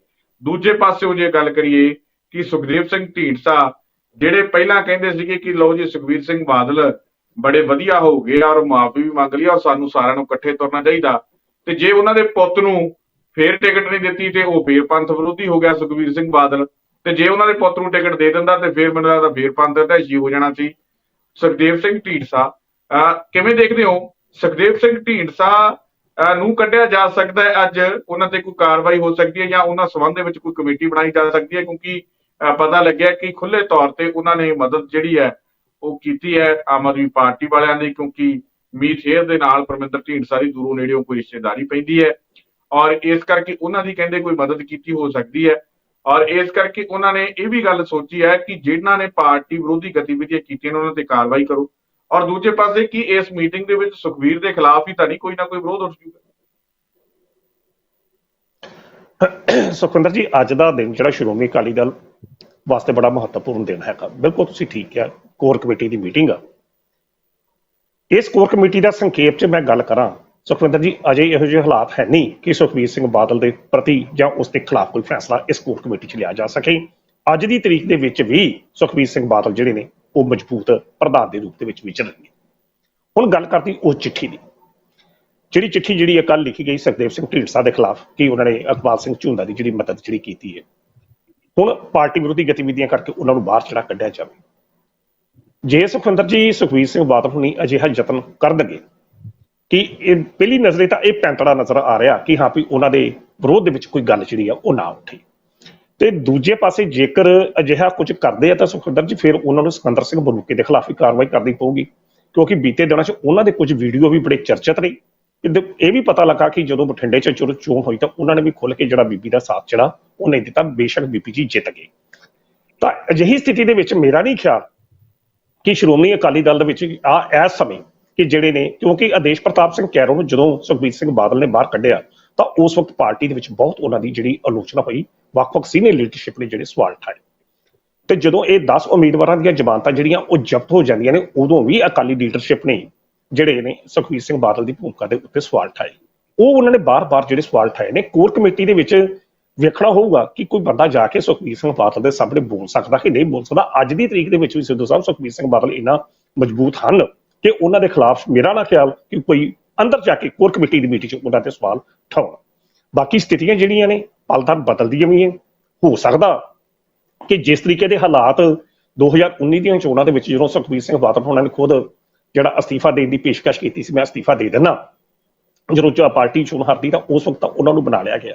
ਦੂਜੇ ਪਾਸਿਓਂ ਜੇ ਗੱਲ ਕਰੀਏ ਕਿ ਸੁਖਦੇਵ ਸਿੰਘ ਢੀਂਡਸਾ, ਜਿਹੜੇ ਪਹਿਲਾਂ ਕਹਿੰਦੇ ਸੀਗੇ ਕਿ ਲਓ ਜੀ ਸੁਖਵੀਰ ਸਿੰਘ ਬਾਦਲ ਬੜੇ ਵਧੀਆ ਹੋ ਗਏ ਔਰ ਮਾਫੀ ਵੀ ਮੰਗ ਲਈ ਔਰ ਸਾਨੂੰ ਸਾਰਿਆਂ ਨੂੰ ਇਕੱਠੇ ਤੁਰਨਾ ਚਾਹੀਦਾ। ਤੇ ਜੇ ਉਹਨਾਂ ਦੇ ਪੁੱਤ ਨੂੰ ਫੇਰ ਟਿਕਟ ਨਹੀਂ ਦਿੱਤੀ ਤੇ ਉਹ ਫੇਰ ਪੰਥ ਵਿਰੋਧੀ ਹੋ ਗਿਆ ਸੁਖਵੀਰ ਸਿੰਘ ਬਾਦਲ। ਤੇ ਜੇ ਉਹਨਾਂ ਦੇ ਪੁੱਤ ਨੂੰ ਟਿਕਟ ਦੇ ਦਿੰਦਾ ਤੇ ਫੇਰ ਮੈਨੂੰ ਲੱਗਦਾ ਫੇਰ ਪੰਥ ਦਾ ਢਾਈ ਹੋ ਜਾਣਾ ਸੀ। ਸੁਖਦੇਵ ਸਿੰਘ ਢੀਂਡਸਾ, ਅਹ ਕਿਵੇਂ ਦੇਖਦੇ ਹੋ? ਸੁਖਦੇਵ ਸਿੰਘ ਢੀਂਡਸਾ ਅਹ ਨੂੰ ਕੱਢਿਆ ਜਾ ਸਕਦਾ ਹੈ ਅੱਜ। ਉਹਨਾਂ ਤੇ ਕੋਈ ਕਾਰਵਾਈ ਹੋ ਸਕਦੀ ਹੈ ਜਾਂ ਉਹਨਾਂ ਸਬੰਧ ਦੇ ਵਿੱਚ ਕੋਈ ਕਮੇਟੀ ਬਣਾਈ ਜਾ ਸਕਦੀ ਹੈ ਕਿਉਂਕਿ ਪਤਾ ਲੱਗਿਆ ਕਿ ਖੁੱਲੇ ਤੌਰ ਤੇ ਉਹਨਾਂ ਨੇ ਮਦਦ ਜਿਹੜੀ ਹੈ, ਉਹ ਕੀਤੀ ਹੈ ਆਮ ਆਦਮੀ ਪਾਰਟੀ ਵਾਲਿਆਂ ਦੀ ਕਿਉਂਕਿ ਮੀਤ ਹੇਰ ਦੇ ਨਾਲ ਪਰਮਿੰਦਰ ਢੀਂਡਸਾ ਦੀ ਦੂਰੋਂ ਨੇੜਿਓਂ ਕੋਈ ਰਿਸ਼ਤੇਦਾਰੀ ਪੈਂਦੀ ਹੈ ਔਰ ਇਸ ਕਰਕੇ ਉਹਨਾਂ ਦੀ ਕਹਿੰਦੇ ਕੋਈ ਮਦਦ ਕੀਤੀ ਹੋ ਸਕਦੀ ਹੈ ਔਰ ਇਸ ਕਰਕੇ ਉਹਨਾਂ ਨੇ ਇਹ ਵੀ ਗੱਲ ਸੋਚੀ ਹੈ ਕਿ ਜਿਨ੍ਹਾਂ ਨੇ ਪਾਰਟੀ ਵਿਰੋਧੀ ਗਤੀਵਿਧੀਆਂ ਕੀਤੀਆਂ ਨੇ, ਉਹਨਾਂ ਤੇ ਕਾਰਵਾਈ ਕਰੋ। ਔਰ ਦੂਜੇ ਪਾਸੇ ਕਿ ਇਸ ਮੀਟਿੰਗ ਦੇ ਵਿੱਚ ਸੁਖਵੀਰ ਦੇ ਖਿਲਾਫ ਹੀ ਤਾਂ ਨਹੀਂ ਕੋਈ ਨਾ ਕੋਈ ਵਿਰੋਧ ਉੱਠ ਜੂਗਾ ਸੁਖਵਿੰਦਰ ਜੀ, ਅੱਜ ਦਾ ਦਿਨ ਜਿਹੜਾ ਸ਼੍ਰੋਮਣੀ ਅਕਾਲੀ ਦਲ ਵਾਸਤੇ ਬੜਾ ਮਹੱਤਵਪੂਰਨ ਦਿਨ ਹੈਗਾ। ਬਿਲਕੁਲ ਤੁਸੀਂ ਠੀਕ ਕਿਹਾ, ਕੋਰ ਕਮੇਟੀ ਦੀ ਮੀਟਿੰਗ ਆ। ਇਸ ਕੋਰ ਕਮੇਟੀ ਦਾ ਸੰਖੇਪ 'ਚ ਮੈਂ ਗੱਲ ਕਰਾਂ। ਸੁਖਵਿੰਦਰ ਜੀ, ਅਜੇ ਇਹੋ ਜਿਹੇ ਹਾਲਾਤ ਹੈ ਨਹੀਂ ਕਿ ਸੁਖਬੀਰ ਸਿੰਘ ਬਾਦਲ ਦੇ ਪ੍ਰਤੀ ਜਾਂ ਉਸ ਦੇ ਖਿਲਾਫ ਕੋਈ ਫੈਸਲਾ ਇਸ ਕੋਰ ਕਮੇਟੀ 'ਚ ਲਿਆ ਜਾ ਸਕੇ। ਅੱਜ ਦੀ ਤਰੀਕ ਦੇ ਵਿੱਚ ਵੀ ਸੁਖਬੀਰ ਸਿੰਘ ਬਾਦਲ ਜਿਹੜੇ ਨੇ ਉਹ ਮਜ਼ਬੂਤ ਪ੍ਰਧਾਨ ਦੇ ਰੂਪ ਦੇ ਵਿੱਚ ਵਿਚਰਨਗੇ ਹੁਣ ਗੱਲ ਕਰਦੀ ਉਸ ਚਿੱਠੀ ਦੀ। ਜਿਹੜੀ ਚਿੱਠੀ ਜਿਹੜੀ ਹੈ ਕੱਲ ਲਿਖੀ ਗਈ ਸੁਖਦੇਵ ਸਿੰਘ ਢੀਂਡਸਾ ਦੇ ਖਿਲਾਫ ਕਿ ਉਹਨਾਂ ਨੇ ਅਕਬਾਲ ਸਿੰਘ ਝੁੰਦਾ ਦੀ ਜਿਹੜੀ ਮਦਦ ਜਿਹੜੀ ਕੀਤੀ ਹੈ। ਹੁਣ ਪਾਰਟੀ ਵਿਰੋਧੀ ਗਤੀਵਿਧੀਆਂ ਕਰਕੇ ਉਹਨਾਂ ਨੂੰ ਬਾਹਰ ਚੜਾ ਕੱਢਿਆ ਜਾਵੇ। ਜੇ ਸੁਖਵਿੰਦਰ ਜੀ ਸੁਖਵੀਰ ਸਿੰਘ ਬਾਦਲ ਹੁਣੀ ਅਜਿਹਾ ਯਤਨ ਕਰਨਗੇ ਕਿ ਇਹ ਪਹਿਲੀ ਨਜ਼ਰੇ ਤਾਂ ਇਹ ਪੈਂਤੜਾ ਨਜ਼ਰ ਆ ਰਿਹਾ ਕਿ ਹਾਂ ਵੀ ਉਹਨਾਂ ਦੇ ਵਿਰੋਧ ਦੇ ਵਿੱਚ ਕੋਈ ਗੱਲ ਜਿਹੜੀ ਆ ਉਹ ਨਾ ਉੱਠੇ। ਤੇ ਦੂਜੇ ਪਾਸੇ ਜੇਕਰ ਅਜਿਹਾ ਕੁਝ ਕਰਦੇ ਆ ਤਾਂ ਸੁਖਵਿੰਦਰ ਜੀ, ਫਿਰ ਉਹਨਾਂ ਨੂੰ ਸਿਕੰਦਰ ਸਿੰਘ ਬਲੂਕੇ ਦੇ ਖਿਲਾਫ ਵੀ ਕਾਰਵਾਈ ਕਰਨੀ ਪਊਗੀ। ਕਿਉਂਕਿ ਬੀਤੇ ਦਿਨਾਂ 'ਚ ਉਹਨਾਂ ਦੇ ਕੁਝ ਵੀਡੀਓ ਵੀ ਬੜੇ ਚਰਚਿਤ ਰਹੀ ਇਹ ਵੀ ਪਤਾ ਲੱਗਾ ਕਿ ਜਦੋਂ ਬਠਿੰਡੇ 'ਚ ਚੋਣ ਚੋਣ ਹੋਈ ਤਾਂ ਉਹਨਾਂ ਨੇ ਵੀ ਖੁੱਲ ਕੇ ਜਿਹੜਾ ਬੀਬੀ ਦਾ ਸਾਥ ਜਿਹੜਾ, ਉਹ ਨਹੀਂ ਦਿੱਤਾ। ਬੇਸ਼ੱਕ ਬੀਬੀ ਜੀ ਜਿੱਤ ਗਏ। ਤਾਂ ਅਜਿਹੀ ਸਥਿਤੀ ਦੇ ਵਿੱਚ ਮੇਰਾ ਨਹੀਂ ਖਿਆਲ ਕਿ ਸ਼੍ਰੋਮਣੀ ਅਕਾਲੀ ਦਲ ਦੇ ਵਿੱਚ ਆ, ਇਸ ਸਮੇਂ ਕਿ ਜਿਹੜੇ ਨੇ, ਕਿਉਂਕਿ ਆਦੇਸ਼ ਪ੍ਰਤਾਪ ਸਿੰਘ ਕੈਰੋਂ ਨੂੰ ਜਦੋਂ ਸੁਖਬੀਰ ਸਿੰਘ ਬਾਦਲ ਨੇ ਬਾਹਰ ਕੱਢਿਆ, ਤਾਂ ਉਸ ਵਕਤ ਪਾਰਟੀ ਦੇ ਵਿੱਚ ਬਹੁਤ ਉਹਨਾਂ ਦੀ ਜਿਹੜੀ ਆਲੋਚਨਾ ਹੋਈ। ਵੱਖ-ਵੱਖ ਸੀਨੀਅਰ ਲੀਡਰਸ਼ਿਪ ਨੇ ਜਿਹੜੇ ਸਵਾਲ ਉਠਾਏ। ਤੇ ਜਦੋਂ ਇਹ 10 ਉਮੀਦਵਾਰਾਂ ਦੀਆਂ ਜ਼ਮਾਨਤਾਂ ਜਿਹੜੀਆਂ ਉਹ ਜ਼ਬਤ ਹੋ ਜਾਂਦੀਆਂ ਨੇ, ਉਦੋਂ ਵੀ ਅਕਾਲੀ ਲੀਡਰਸ਼ਿਪ ਨੇ ਜਿਹੜੇ ਨੇ ਸੁਖਬੀਰ ਸਿੰਘ ਬਾਦਲ ਦੀ ਭੂਮਿਕਾ ਦੇ ਉੱਤੇ ਸਵਾਲ ਉਠਾਏ। ਉਹ ਉਹਨਾਂ ਨੇ ਬਾਰ-ਬਾਰ ਜਿਹੜੇ ਸਵਾਲ ਉਠਾਏ ਨੇ, ਕੋਰ ਕਮੇਟੀ ਦੇ ਵਿੱਚ ਵੇਖਣਾ ਹੋਊਗਾ ਕਿ ਕੋਈ ਬੰਦਾ ਜਾ ਕੇ ਸੁਖਬੀਰ ਸਿੰਘ ਬਾਦਲ ਦੇ ਸਾਹਮਣੇ ਬੋਲ ਸਕਦਾ ਕਿ ਨਹੀਂ ਬੋਲ ਸਕਦਾ। ਅੱਜ ਦੀ ਤਰੀਕ ਦੇ ਵਿੱਚ ਵੀ ਸਿੱਧੂ ਸਾਹਿਬ, ਸੁਖਬੀਰ ਸਿੰਘ ਬਾਦਲ ਇੰਨਾ ਮਜ਼ਬੂਤ ਹਨ ਕਿ ਉਹਨਾਂ ਦੇ ਖਿਲਾਫ ਮੇਰਾ ਨਾ ਖਿਆਲ ਕਿ ਕੋਈ ਅੰਦਰ ਜਾ ਕੇ ਕੋਰ ਕਮੇਟੀ ਦੀ ਮੀਟਿੰਗ 'ਚ ਉਹਨਾਂ ਤੇ ਸਵਾਲ ਉਠਾਉਣ। ਬਾਕੀ ਸਥਿਤੀਆਂ ਜਿਹੜੀਆਂ ਨੇ, ਪਲ ਬਦਲਦੀਆਂ ਵੀ ਹੈ। ਹੋ ਸਕਦਾ ਕਿ ਜਿਸ ਤਰੀਕੇ ਦੇ ਹਾਲਾਤ 2019 ਦੀਆਂ ਚੋਣਾਂ ਦੇ ਵਿੱਚ ਜਦੋਂ ਸੁਖਬੀਰ ਸਿੰਘ ਬਾਦਲ ਹੋਣਾ ਨੇ ਖੁਦ ਜਿਹੜਾ ਅਸਤੀਫਾ ਦੇਣ ਦੀ ਪੇਸ਼ਕਸ਼ ਕੀਤੀ ਸੀ, ਮੈਂ ਅਸਤੀਫਾ ਦੇ ਦਿੰਦਾ। ਜਦੋਂ ਚਾ ਪਾਰਟੀ ਚੋਣ ਹਾਰਦੀ ਤਾਂ ਉਸ ਵਕਤ ਉਹਨਾਂ ਨੂੰ ਬਣਾ ਲਿਆ ਗਿਆ।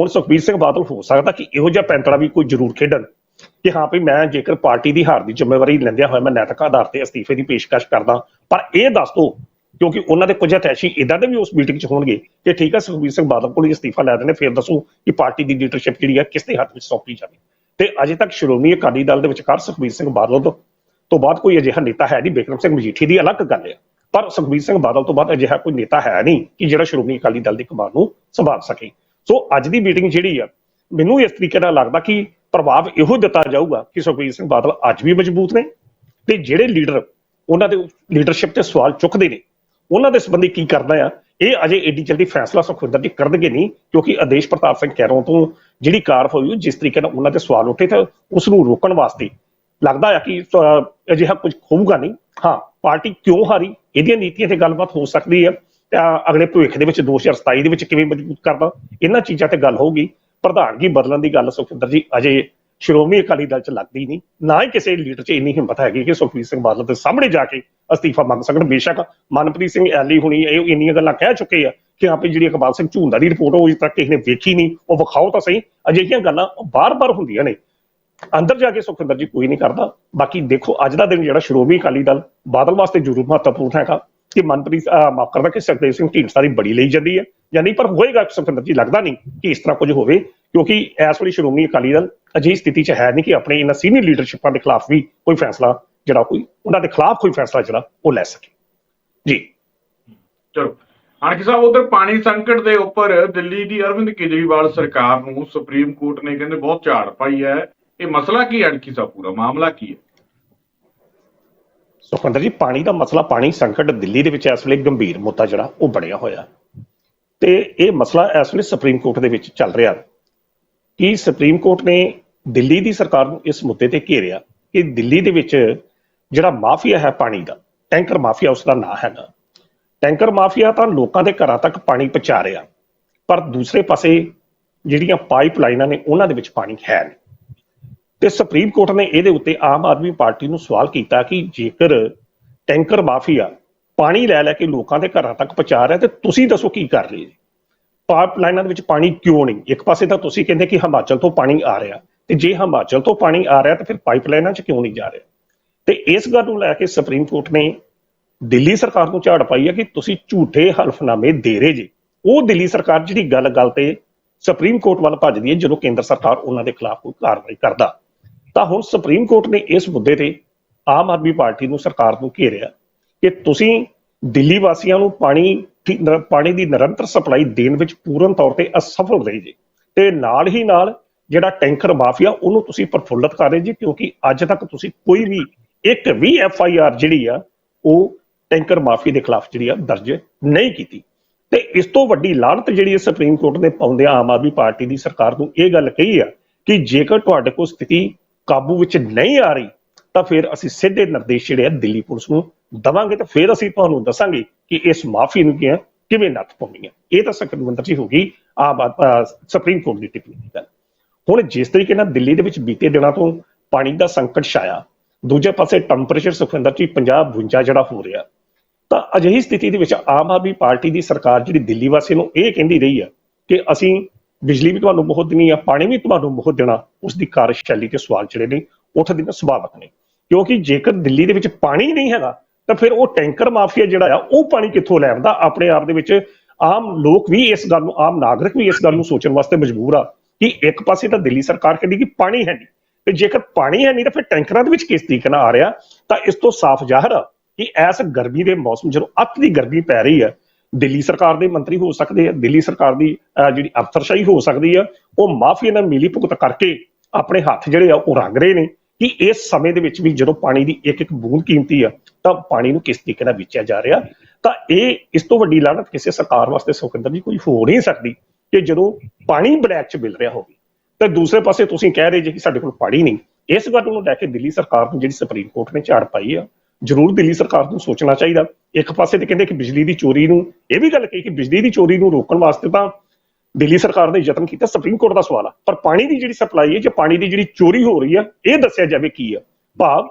ਹੁਣ ਸੁਖਬੀਰ ਸਿੰਘ ਬਾਦਲ ਹੋ ਸਕਦਾ ਕਿ ਇਹੋ ਜਿਹਾ ਪੈਂਤੜਾ ਵੀ ਕੋਈ ਜ਼ਰੂਰ ਖੇਡਣ ਕਿ ਹਾਂ ਵੀ ਮੈਂ ਜੇਕਰ ਪਾਰਟੀ ਦੀ ਹਾਰ ਦੀ ਜ਼ਿੰਮੇਵਾਰੀ ਲੈਂਦਿਆਂ ਹੋਇਆ ਮੈਂ ਨੈਤਿਕ ਆਧਾਰ ਤੇ ਅਸਤੀਫੇ ਦੀ ਪੇਸ਼ਕਸ਼ ਕਰਦਾ। ਪਰ ਇਹ ਦੱਸ ਦੋ ਕਿਉਂਕਿ ਉਹਨਾਂ ਦੇ ਕੁਝ ਅਟੈਚੀ ਇਦਾਂ ਦੇ ਵੀ ਉਸ ਮੀਟਿੰਗ 'ਚ ਹੋਣਗੇ। ਕਿ ਠੀਕ ਹੈ ਸੁਖਬੀਰ ਸਿੰਘ ਬਾਦਲ ਕੋਲ ਹੀ ਅਸਤੀਫਾ ਲੈ ਦੇਣੇ ਫਿਰ ਦੱਸੋ ਕਿ ਪਾਰਟੀ ਦੀ ਲੀਡਰਸ਼ਿਪ ਜਿਹੜੀ ਆ ਕਿਸ ਦੇ ਹੱਥ ਵਿੱਚ ਸੌਂਪੀ ਜਾਵੇ। ਤੇ ਅਜੇ ਤੱਕ ਸ਼੍ਰੋਮਣੀ ਅਕਾਲੀ ਦਲ ਦੇ ਵਿਚਕਾਰ ਸੁਖਬੀਰ ਸਿੰਘ ਬਾਦਲ ਤੋਂ ਤੋਂ ਬਾਅਦ ਕੋਈ ਅਜਿਹਾ ਨੇਤਾ ਹੈ ਨਹੀਂ, ਬਿਕਰਮ ਸਿੰਘ ਮਜੀਠੀ ਦੀ ਅਲੱਗ ਗੱਲ ਹੈ ਪਰ ਸੁਖਬੀਰ ਸਿੰਘ ਬਾਦਲ ਤੋਂ ਬਾਅਦ ਅਜਿਹਾ ਕੋਈ ਨੇਤਾ ਹੈ ਨਹੀਂ ਕਿ ਜਿਹੜਾ ਸ਼੍ਰੋਮਣੀ ਅਕਾਲੀ ਦਲ ਦੀ ਕਮਾਨ ਨੂੰ ਸੰਭਾਲ ਸਕੇ। ਸੋ ਅੱਜ ਦੀ ਮੀਟਿੰਗ ਜਿਹੜੀ ਆ, ਮੈਨੂੰ ਇਸ ਤਰੀਕੇ ਨਾਲ ਲੱਗਦਾ ਕਿ ਪ੍ਰਭਾਵ ਇਹੋ ਦਿੱਤਾ ਜਾਊਗਾ ਕਿ ਸੁਖਬੀਰ ਸਿੰਘ ਬਾਦਲ ਅੱਜ ਵੀ ਮਜ਼ਬੂਤ ਨੇ ਤੇ ਜਿਹੜੇ ਲੀਡਰ ਉਹਨਾਂ ਦੇ ਲੀਡਰਸ਼ਿਪ ਤੇ ਸਵਾਲ ਚੁੱਕਦੇ ਨੇ ਉਹਨਾਂ ਦੇ ਸੰਬੰਧੀ ਕੀ ਕਰਨਾ ਆ? ਇਹ ਅਜੇ ਏਡੀ ਜਲਦੀ ਫੈਸਲਾ ਸੁਖਵਿੰਦਰ ਜੀ ਕਰਨਗੇ ਨਹੀਂ, ਕਿਉਂਕਿ ਆਦੇਸ਼ ਪ੍ਰਤਾਪ ਸਿੰਘ ਕੈਰੋਂ ਤੋਂ ਜਿਹੜੀ ਕਾਰ ਹੋਈ ਜਿਸ ਤਰੀਕੇ ਨਾਲ ਉਹਨਾਂ ਦੇ ਸਵਾਲ ਉੱਠੇ ਤੇ ਉਸ ਨੂੰ ਰੋਕਣ ਵਾਸਤੇ ਲੱਗਦਾ ਆ ਕਿ ਅਜਿਹਾ ਕੁਝ ਹੋਊਗਾ ਨਹੀਂ। ਹਾਂ, ਪਾਰਟੀ ਕਿਉਂ ਹਾਰੀ? ਇਹਦੀਆਂ ਨੀਤੀਆਂ ਤੇ ਗੱਲਬਾਤ ਹੋ ਸਕਦੀ ਹੈ ਤਾਂ ਅਗਲੇ ਭਵਿੱਖ ਦੇ ਵਿੱਚ 2027 ਦੇ ਵਿੱਚ ਕਿਵੇਂ ਮਜ਼ਬੂਤ ਕਰਦਾ? ਇਹਨਾਂ ਚੀਜ਼ਾਂ ਤੇ ਗੱਲ ਹੋਊਗੀ। ਪ੍ਰਧਾਨਗੀ ਬਦਲਣ ਦੀ ਗੱਲ ਸੁਖਵਿੰਦਰ ਜੀ ਅਜੇ ਸ਼੍ਰੋਮਣੀ ਅਕਾਲੀ ਦਲ ਚ ਲੱਗਦੀ ਨਹੀਂ, ਨਾ ਹੀ ਕਿਸੇ ਲੀਡਰ ਚ ਇੰਨੀ ਹਿੰਮਤ ਹੈਗੀ ਕਿ ਸੁਖਬੀਰ ਸਿੰਘ ਬਾਦਲ ਦੇ ਸਾਹਮਣੇ ਜਾ ਕੇ ਅਸਤੀਫਾ ਮੰਗ ਸਕਣ। ਬੇਸ਼ੱਕ ਮਨਪ੍ਰੀਤ ਸਿੰਘ ਐਲੀ ਹੁਣੀ ਇਹ ਇੰਨੀਆਂ ਗੱਲਾਂ ਕਹਿ ਚੁੱਕੇ ਆ ਕਿ ਆਪੇ ਜਿਹੜੀ ਇਕਬਾਲ ਸਿੰਘ ਝੂੰਦਾ ਦੀ ਰਿਪੋਰਟ ਉਹ ਅਜੇ ਤੱਕ ਕਿਸੇ ਨੇ ਵੇਖੀ ਨਹੀਂ, ਉਹ ਵਿਖਾਓ ਤਾਂ ਸਹੀ, ਅਜਿਹੀਆਂ ਗੱਲਾਂ ਬਾਰ-ਬਾਰ ਹੁੰਦੀਆਂ ਨੇ। ਅੰਦਰ ਜਾ ਕੇ ਸੁਖਵਿੰਦਰ ਜੀ ਕੋਈ ਨਹੀਂ ਕਰਦਾ। ਬਾਕੀ ਦੇਖੋ, ਅੱਜ ਦਾ ਦਿਨ ਜਿਹੜਾ ਸ਼੍ਰੋਮਣੀ ਅਕਾਲੀ ਦਲ ਬਾਦਲ ਵਾਸਤੇ ਜ਼ਰੂਰ ਮਹੱਤਵਪੂਰਨ ਹੈਗਾ ਕਿ ਮਨਪ੍ਰੀਤ ਮਾਫ ਕਰਦਾ ਕਿ ਸੁਖਦੇਵ ਸਿੰਘ ਢੀਂਡਸਾ ਦੀ ਬੜੀ ਲਈ ਜਾਂਦੀ ਹੈ। ਜਾਂ ਨਹੀਂ, ਪਰ ਹੋਏਗਾ ਸੁਖਵਿੰਦਰ ਜੀ ਲੱਗਦਾ ਨਹੀਂ ਕਿ ਇਸ ਤਰ੍ਹਾਂ ਕੁਝ ਹੋਵੇ। ਕਿਉਂਕਿ ਇਸ ਵੇਲੇ ਸ਼੍ਰੋਮਣੀ ਅਕਾਲੀ ਦਲ ਅਜਿਹੀ ਸਥਿਤੀ 'ਚ ਹੈ ਨਹੀਂ ਕਿ ਆਪਣੇ ਇਹਨਾਂ ਸੀਨੀਅਰ ਲੀਡਰਸ਼ਿਪਾਂ ਦੇ ਖਿਲਾਫ ਵੀ ਕੋਈ ਫੈਸਲਾ ਜਿਹੜਾ ਕੋਈ ਉਹਨਾਂ ਦੇ ਖਿਲਾਫ ਕੋਈ ਫੈਸਲਾ ਜਿਹੜਾ ਉਹ ਲੈ ਸਕੇ। ਜੀ। ਚਲੋ। ਅਣਖ ਸਾਹਿਬ ਉਧਰ ਪਾਣੀ ਸੰਕਟ ਦੇ ਉੱਪਰ ਦਿੱਲੀ ਦੀ ਅਰਵਿੰਦ ਕੇਜਰੀਵਾਲ ਸਰਕਾਰ ਨੂੰ ਸੁਪਰੀਮ ਕੋਰਟ ਨੇ ਕਹਿੰਦੇ ਬਹੁਤ ਝਾੜ ਪਾਈ ਹੈ। ਇਹ ਮਸਲਾ ਕੀ ਹੈ ਅਣਖੀ ਸਾਹਿਬ ਪੂਰਾ? ਮਾਮਲਾ ਕੀ ਹੈ? ਸੁਖਵਿੰਦਰ ਜੀ ਪਾਣੀ ਦਾ ਮਸਲਾ ਪਾਣੀ ਸੰਕਟ ਦਿੱਲੀ ਦੇ ਵਿੱਚ ਇਸ ਵੇਲੇ ਗੰਭੀਰ ਮੁੱਦਾ ਜਿਹੜਾ ਉਹ ਬਣਿਆ ਹੋਇਆ। ਤੇ ਇਹ ਮਸਲਾ ਇਸ ਵੇਲੇ ਸੁਪਰੀਮ ਕੋਰਟ ਦੇ ਵਿੱਚ ਚੱਲ ਰਿਹਾ। ਕਿ ਸੁਪਰੀਮ ਕੋਰਟ ਨੇ ਦਿੱਲੀ ਦੀ ਸਰਕਾਰ ਨੂੰ ਇਸ ਮੁੱਦੇ ਤੇ ਘੇਰਿਆ ਕਿ ਦਿੱਲੀ ਦੇ ਵਿੱਚ ਜਿਹੜਾ ਮਾਫੀਆ ਹੈ ਪਾਣੀ ਦਾ, ਟੈਂਕਰ ਮਾਫੀਆ ਉਸ ਦਾ ਨਾਂ ਹੈਗਾ। ਟੈਂਕਰ ਮਾਫੀਆ ਤਾਂ ਲੋਕਾਂ ਦੇ ਘਰਾਂ ਤੱਕ ਪਾਣੀ ਪਹੁੰਚਾ ਰਿਹਾ, ਪਰ ਦੂਸਰੇ ਪਾਸੇ ਜਿਹੜੀਆਂ ਪਾਈਪਲਾਈਨਾਂ ਨੇ ਉਹਨਾਂ ਦੇ ਵਿੱਚ ਪਾਣੀ ਹੈ ਨਹੀਂ। ਤੇ ਸੁਪਰੀਮ ਕੋਰਟ ਨੇ ਇਹਦੇ ਉੱਤੇ ਆਮ ਆਦਮੀ ਪਾਰਟੀ ਨੂੰ ਸਵਾਲ ਕੀਤਾ ਕਿ ਜੇਕਰ ਟੈਂਕਰ ਮਾਫੀਆ ਪਾਣੀ ਲੈ ਲੈ ਕੇ ਲੋਕਾਂ ਦੇ ਘਰਾਂ ਤੱਕ ਪਹੁੰਚਾ ਰਿਹਾ, ਤੇ ਤੁਸੀਂ ਦੱਸੋ ਕੀ ਕਰ ਰਹੇ ਜੀ ਪਾਈਪਲਾਈਨਾਂ ਦੇ ਵਿੱਚ ਪਾਣੀ ਕਿਉਂ ਨਹੀਂ? ਇੱਕ ਪਾਸੇ ਤਾਂ ਤੁਸੀਂ ਕਹਿੰਦੇ ਕਿ ਹਿਮਾਚਲ ਤੋਂ ਪਾਣੀ ਆ ਰਿਹਾ ਤੇ ਜੇ ਹਿਮਾਚਲ ਤੋਂ ਪਾਣੀ ਆ ਰਿਹਾ ਤਾਂ ਫਿਰ ਪਾਈਪਲਾਈਨਾਂ 'ਚ ਕਿਉਂ ਨਹੀਂ ਜਾ ਰਿਹਾ? ਤੇ ਇਸ ਗੱਲ ਨੂੰ ਲੈ ਕੇ ਸੁਪਰੀਮ ਕੋਰਟ ਨੇ ਦਿੱਲੀ ਸਰਕਾਰ ਨੂੰ ਝਾੜ ਪਾਈ ਹੈ ਕਿ ਤੁਸੀਂ ਝੂਠੇ ਹਲਫਨਾਮੇ ਦੇ ਰਹੇ ਜੀ। ਉਹ ਦਿੱਲੀ ਸਰਕਾਰ ਜਿਹੜੀ ਗੱਲ ਗੱਲ ਤੇ ਸੁਪਰੀਮ ਕੋਰਟ ਵੱਲ ਭੱਜਦੀ ਹੈ ਜਦੋਂ ਕੇਂਦਰ ਸਰਕਾਰ ਉਹਨਾਂ ਦੇ ਖਿਲਾਫ ਕੋਈ ਕਾਰਵਾਈ ਕਰਦਾ। ਤਾਂ ਹੁਣ ਸੁਪਰੀਮ ਕੋਰਟ ਨੇ ਇਸ ਮੁੱਦੇ ਤੇ ਆਮ ਆਦਮੀ ਪਾਰਟੀ ਨੂੰ ਸਰਕਾਰ ਨੂੰ ਘੇਰਿਆ ਕਿ ਤੁਸੀਂ ਦਿੱਲੀ ਵਾਸੀਆਂ ਨੂੰ ਪਾਣੀ ਪਾਣੀ ਦੀ ਨਿਰੰਤਰ ਸਪਲਾਈ ਦੇਣ ਵਿੱਚ ਪੂਰਨ ਤੌਰ ਤੇ ਅਸਫਲ ਰਹੇ ਜੀ। ਤੇ ਨਾਲ ਹੀ ਨਾਲ ਜਿਹੜਾ ਟੈਂਕਰ ਮਾਫੀਆ, ਉਹਨੂੰ ਤੁਸੀਂ ਪ੍ਰਫੁੱਲਤ ਕਰ ਰਹੇ ਜੀ, ਕਿਉਂਕਿ ਅੱਜ ਤੱਕ ਤੁਸੀਂ ਕੋਈ ਵੀ ਇੱਕ ਵੀ ਐਫ ਆਈ ਆਰ ਜਿਹੜੀ ਆ, ਉਹ ਟੈਂਕਰ ਮਾਫੀਆ ਦੇ ਖਿਲਾਫ ਜਿਹੜੀ ਆ, ਦਰਜ ਨਹੀਂ ਕੀਤੀ। ਤੇ ਇਸ ਤੋਂ ਵੱਡੀ ਲਾਹਨਤ ਜਿਹੜੀ ਸੁਪਰੀਮ ਕੋਰਟ ਨੇ ਪਾਉਂਦਿਆਂ ਆਮ ਆਦਮੀ ਪਾਰਟੀ ਦੀ ਸਰਕਾਰ ਨੂੰ ਇਹ ਗੱਲ ਕਹੀ ਆ ਕਿ ਜੇਕਰ ਤੁਹਾਡੇ ਕੋਲ ਸਥਿਤੀ ਕਾਬੂ ਵਿੱਚ ਨਹੀਂ ਆ ਰਹੀ, ਤਾਂ ਫਿਰ ਅਸੀਂ ਸਿੱਧੇ ਨਿਰਦੇਸ਼ ਜਿਹੜੇ ਆ ਦਿੱਲੀ ਪੁਲਿਸ ਨੂੰ ਦਵਾਂਗੇ ਤਾਂ ਫਿਰ ਅਸੀਂ ਤੁਹਾਨੂੰ ਦੱਸਾਂਗੇ ਕਿ ਇਸ ਮਾਫੀ ਨੂੰ ਕਿਹਾ ਕਿਵੇਂ ਨੱਥ ਪਾਉਣੀ ਹੈ ਇਹ ਤਾਂ ਸਕਰਮੰਦਰ ਜੀ ਹੋਗੀ ਆਮ ਆਦ- ਸੁਪਰੀਮ ਕੋਰਟ ਦੀ ਟਿੱਪਣੀ ਦੀ ਗੱਲ। ਹੁਣ ਜਿਸ ਤਰੀਕੇ ਨਾਲ ਦਿੱਲੀ ਦੇ ਵਿੱਚ ਬੀਤੇ ਦਿਨਾਂ ਤੋਂ ਪਾਣੀ ਦਾ ਸੰਕਟ ਛਾਇਆ, ਦੂਜੇ ਪਾਸੇ ਟੈਂਪਰੇਚਰ ਸੁਖਵਿੰਦਰ ਜੀ 50 52 ਜਿਹੜਾ ਹੋ ਰਿਹਾ, ਤਾਂ ਅਜਿਹੀ ਸਥਿਤੀ ਦੇ ਵਿੱਚ ਆਮ ਆਦਮੀ ਪਾਰਟੀ ਦੀ ਸਰਕਾਰ ਜਿਹੜੀ ਦਿੱਲੀ ਵਾਸੀ ਨੂੰ ਇਹ ਕਹਿੰਦੀ ਰਹੀ ਆ ਕਿ ਅਸੀਂ ਬਿਜਲੀ ਵੀ ਤੁਹਾਨੂੰ ਬਹੁਤ ਦੇਣੀ ਆ, ਪਾਣੀ ਵੀ ਤੁਹਾਨੂੰ ਬਹੁਤ ਦੇਣਾ, ਉਸ ਦੀ ਕਾਰਜਸ਼ੈਲੀ ਤੇ ਸਵਾਲ ਜਿਹੜੇ ਨੇ ਉੱਠਦੇ ਨੇ ਸੁਭਾਵਕ ਨੇ। ਕਿਉਂਕਿ ਜੇਕਰ ਦਿੱਲੀ ਦੇ ਵਿੱਚ ਪਾਣੀ ਨਹੀਂ ਹੈਗਾ ਤਾਂ ਫਿਰ ਉਹ ਟੈਂਕਰ ਮਾਫੀਆ ਜਿਹੜਾ ਆ, ਉਹ ਪਾਣੀ ਕਿੱਥੋਂ ਲੈ ਆਉਂਦਾ? ਆਪਣੇ ਆਪ ਦੇ ਵਿੱਚ ਆਮ ਲੋਕ ਵੀ ਇਸ ਗੱਲ ਨੂੰ, ਆਮ ਨਾਗਰਿਕ ਵੀ ਇਸ ਗੱਲ ਨੂੰ ਸੋਚਣ ਵਾਸਤੇ ਮਜਬੂਰ ਆ ਕਿ ਇੱਕ ਪਾਸੇ ਤਾਂ ਦਿੱਲੀ ਸਰਕਾਰ ਕਹਿੰਦੀ ਕਿ ਪਾਣੀ ਹੈ ਨਹੀਂ, ਤੇ ਜੇਕਰ ਪਾਣੀ ਹੈ ਨਹੀਂ ਤਾਂ ਫਿਰ ਟੈਂਕਰਾਂ ਦੇ ਵਿੱਚ ਕਿਸ ਤਰੀਕੇ ਨਾਲ ਆ ਰਿਹਾ? ਤਾਂ ਇਸ ਤੋਂ ਸਾਫ਼ ਜ਼ਾਹਰ ਆ ਕਿ ਇਸ ਗਰਮੀ ਦੇ ਮੌਸਮ, ਜਦੋਂ ਅੱਤ ਦੀ ਗਰਮੀ ਪੈ ਰਹੀ ਹੈ ਦਿੱਲੀ ਸਰਕਾਰ ਦੇ ਮੰਤਰੀ ਹੋ ਸਕਦੇ ਆ, ਦਿੱਲੀ ਸਰਕਾਰ ਦੀ ਜਿਹੜੀ ਅਫਸਰਸ਼ਾਹੀ ਹੋ ਸਕਦੀ ਆ, ਉਹ ਮਾਫੀਆ ਨਾਲ ਮਿਲੀ ਭੁਗਤ ਕਰਕੇ ਆਪਣੇ ਹੱਥ ਜਿਹੜੇ ਆ ਉਹ ਰੰਗ ਰਹੇ ਨੇ ਕਿ ਇਸ ਸਮੇਂ ਦੇ ਵਿੱਚ ਵੀ ਜਦੋਂ ਪਾਣੀ ਦੀ ਇੱਕ ਇੱਕ ਬੂੰਦ ਕੀਮਤੀ ਆ ਤਾਂ ਪਾਣੀ ਨੂੰ ਕਿਸ ਤਰੀਕੇ ਨਾਲ ਵੇਚਿਆ ਜਾ ਰਿਹਾ, ਤਾਂ ਇਹ ਇਸ ਤੋਂ ਵੱਡੀ ਲਾਹਨਤ ਕਿਸੇ ਸਰਕਾਰ ਵਾਸਤੇ ਸੁਖਿੰਦਰ ਜੀ ਕੋਈ ਹੋ ਨਹੀਂ ਸਕਦੀ ਕਿ ਜਦੋਂ ਪਾਣੀ ਬਲੈਕ 'ਚ ਮਿਲ ਰਿਹਾ ਹੋਵੇ। ਤੇ ਦੂਸਰੇ ਪਾਸੇ ਤੁਸੀਂ ਕਹਿ ਰਹੇ ਜੇ ਕਿ ਸਾਡੇ ਕੋਲ ਪਾਣੀ ਨਹੀਂ, ਇਸ ਗੱਲ ਨੂੰ ਲੈ ਕੇ ਦਿੱਲੀ ਸਰਕਾਰ ਨੂੰ ਜਿਹੜੀ ਸੁਪਰੀਮ ਕੋਰਟ ਨੇ ਝਾੜ ਪਾਈ ਆ, ਜ਼ਰੂਰ ਦਿੱਲੀ ਸਰਕਾਰ ਨੂੰ ਸੋਚਣਾ ਚਾਹੀਦਾ। ਇੱਕ ਪਾਸੇ ਤੇ ਕਹਿੰਦੇ ਕਿ ਬਿਜਲੀ ਦੀ ਚੋਰੀ ਨੂੰ, ਇਹ ਵੀ ਗੱਲ ਕਹੀ ਕਿ ਬਿਜਲੀ ਦੀ ਚੋਰੀ ਨੂੰ ਰੋਕਣ ਵਾਸਤੇ ਤਾਂ ਦਿੱਲੀ ਸਰਕਾਰ ਨੇ ਯਤਨ ਕੀਤਾ, ਸੁਪਰੀਮ ਕੋਰਟ ਦਾ ਸਵਾਲ ਆ। ਪਰ ਪਾਣੀ ਦੀ ਜਿਹੜੀ ਸਪਲਾਈ ਹੈ, ਜਾਂ ਪਾਣੀ ਦੀ ਜਿਹੜੀ ਚੋਰੀ ਹੋ ਰਹੀ ਆ, ਇਹ ਦੱਸਿਆ ਜਾਵੇ ਕੀ ਆ? ਭਾਵ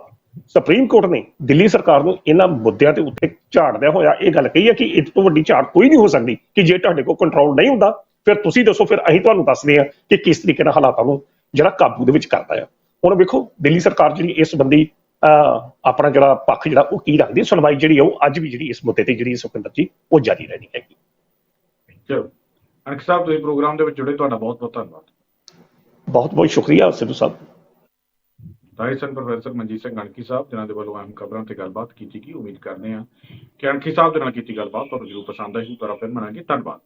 ਸੁਪਰੀਮ ਕੋਰਟ ਨੇ ਦਿੱਲੀ ਸਰਕਾਰ ਨੂੰ ਇਹਨਾਂ ਮੁੱਦਿਆਂ ਦੇ ਉੱਤੇ ਝਾੜਦਿਆਂ ਹੋਇਆ ਇਹ ਗੱਲ ਕਹੀ ਹੈ ਕਿ ਇਸ ਤੋਂ ਵੱਡੀ ਝਾੜ ਕੋਈ ਨਹੀਂ ਹੋ ਸਕਦੀ ਕਿ ਜੇ ਤੁਹਾਡੇ ਕੋਲ ਕੰਟਰੋਲ ਨਹੀਂ ਹੁੰਦਾ ਫਿਰ ਤੁਸੀਂ ਦੱਸੋ ਫਿਰ ਅਸੀਂ ਤੁਹਾਨੂੰ ਦੱਸਦੇ ਆ ਕਿ ਕਿਸ ਤਰੀਕੇ ਨਾਲ ਹਾਲਾਤਾਂ ਨੂੰ ਜਿਹੜਾ ਕਾਬੂ ਦੇ ਵਿੱਚ ਕਰਦਾ ਆ ਹੁਣ ਵੇਖੋ ਦਿੱਲੀ ਸਰਕਾਰ ਜਿਹੜੀ ਇਸ ਸੰਬੰਧੀ ਆਪਣਾ ਜਿਹੜਾ ਪੱਖ ਜਿਹੜਾ ਉਹ ਕੀ ਰੱਖਦੀ ਹੈ ਸੁਣਵਾਈ ਜਿਹੜੀ ਉਹ ਅੱਜ ਵੀ ਜਿਹੜੀ ਇਸ ਮੁੱਦੇ ਤੇ ਜਿਹੜੀ ਸੁਖਿੰਦਰ ਜੀ ਉਹ ਜਾਰੀ ਰਹਿਣੀ ਹੈਗੀ। ਚਲੋ ਅਣਖ ਸਾਹਿਬ ਤੁਸੀਂ ਪ੍ਰੋਗਰਾਮ ਦੇ ਵਿੱਚ ਜੁੜੇ ਤੁਹਾਡਾ ਬਹੁਤ ਬਹੁਤ ਧੰਨਵਾਦ। ਬਹੁਤ ਬਹੁਤ ਸ਼ੁਕਰੀਆ ਸਿੱਧੂ ਸਾਹਿਬ। ਰਾਏ ਸਨ ਪ੍ਰੋਫੈਸਰ ਮਨਜੀਤ ਸਿੰਘ ਅਣਖੀ ਸਾਹਿਬ, ਜਿਨ੍ਹਾਂ ਦੇ ਵੱਲੋਂ ਅਹਿਮ ਖਬਰਾਂ ਤੇ ਗੱਲਬਾਤ ਕੀਤੀ ਗਈ, ਉਮੀਦ ਕਰਦੇ ਹਾਂ ਕਿ ਅਣਖੀ ਸਾਹਿਬ ਦੇ ਨਾਲ ਕੀਤੀ ਗੱਲਬਾਤ ਤੁਹਾਨੂੰ ਜ਼ਰੂਰ ਪਸੰਦ ਆਈ ਦੁਬਾਰਾ ਫਿਰ ਮਿਲਾਂਗੇ ਧੰਨਵਾਦ।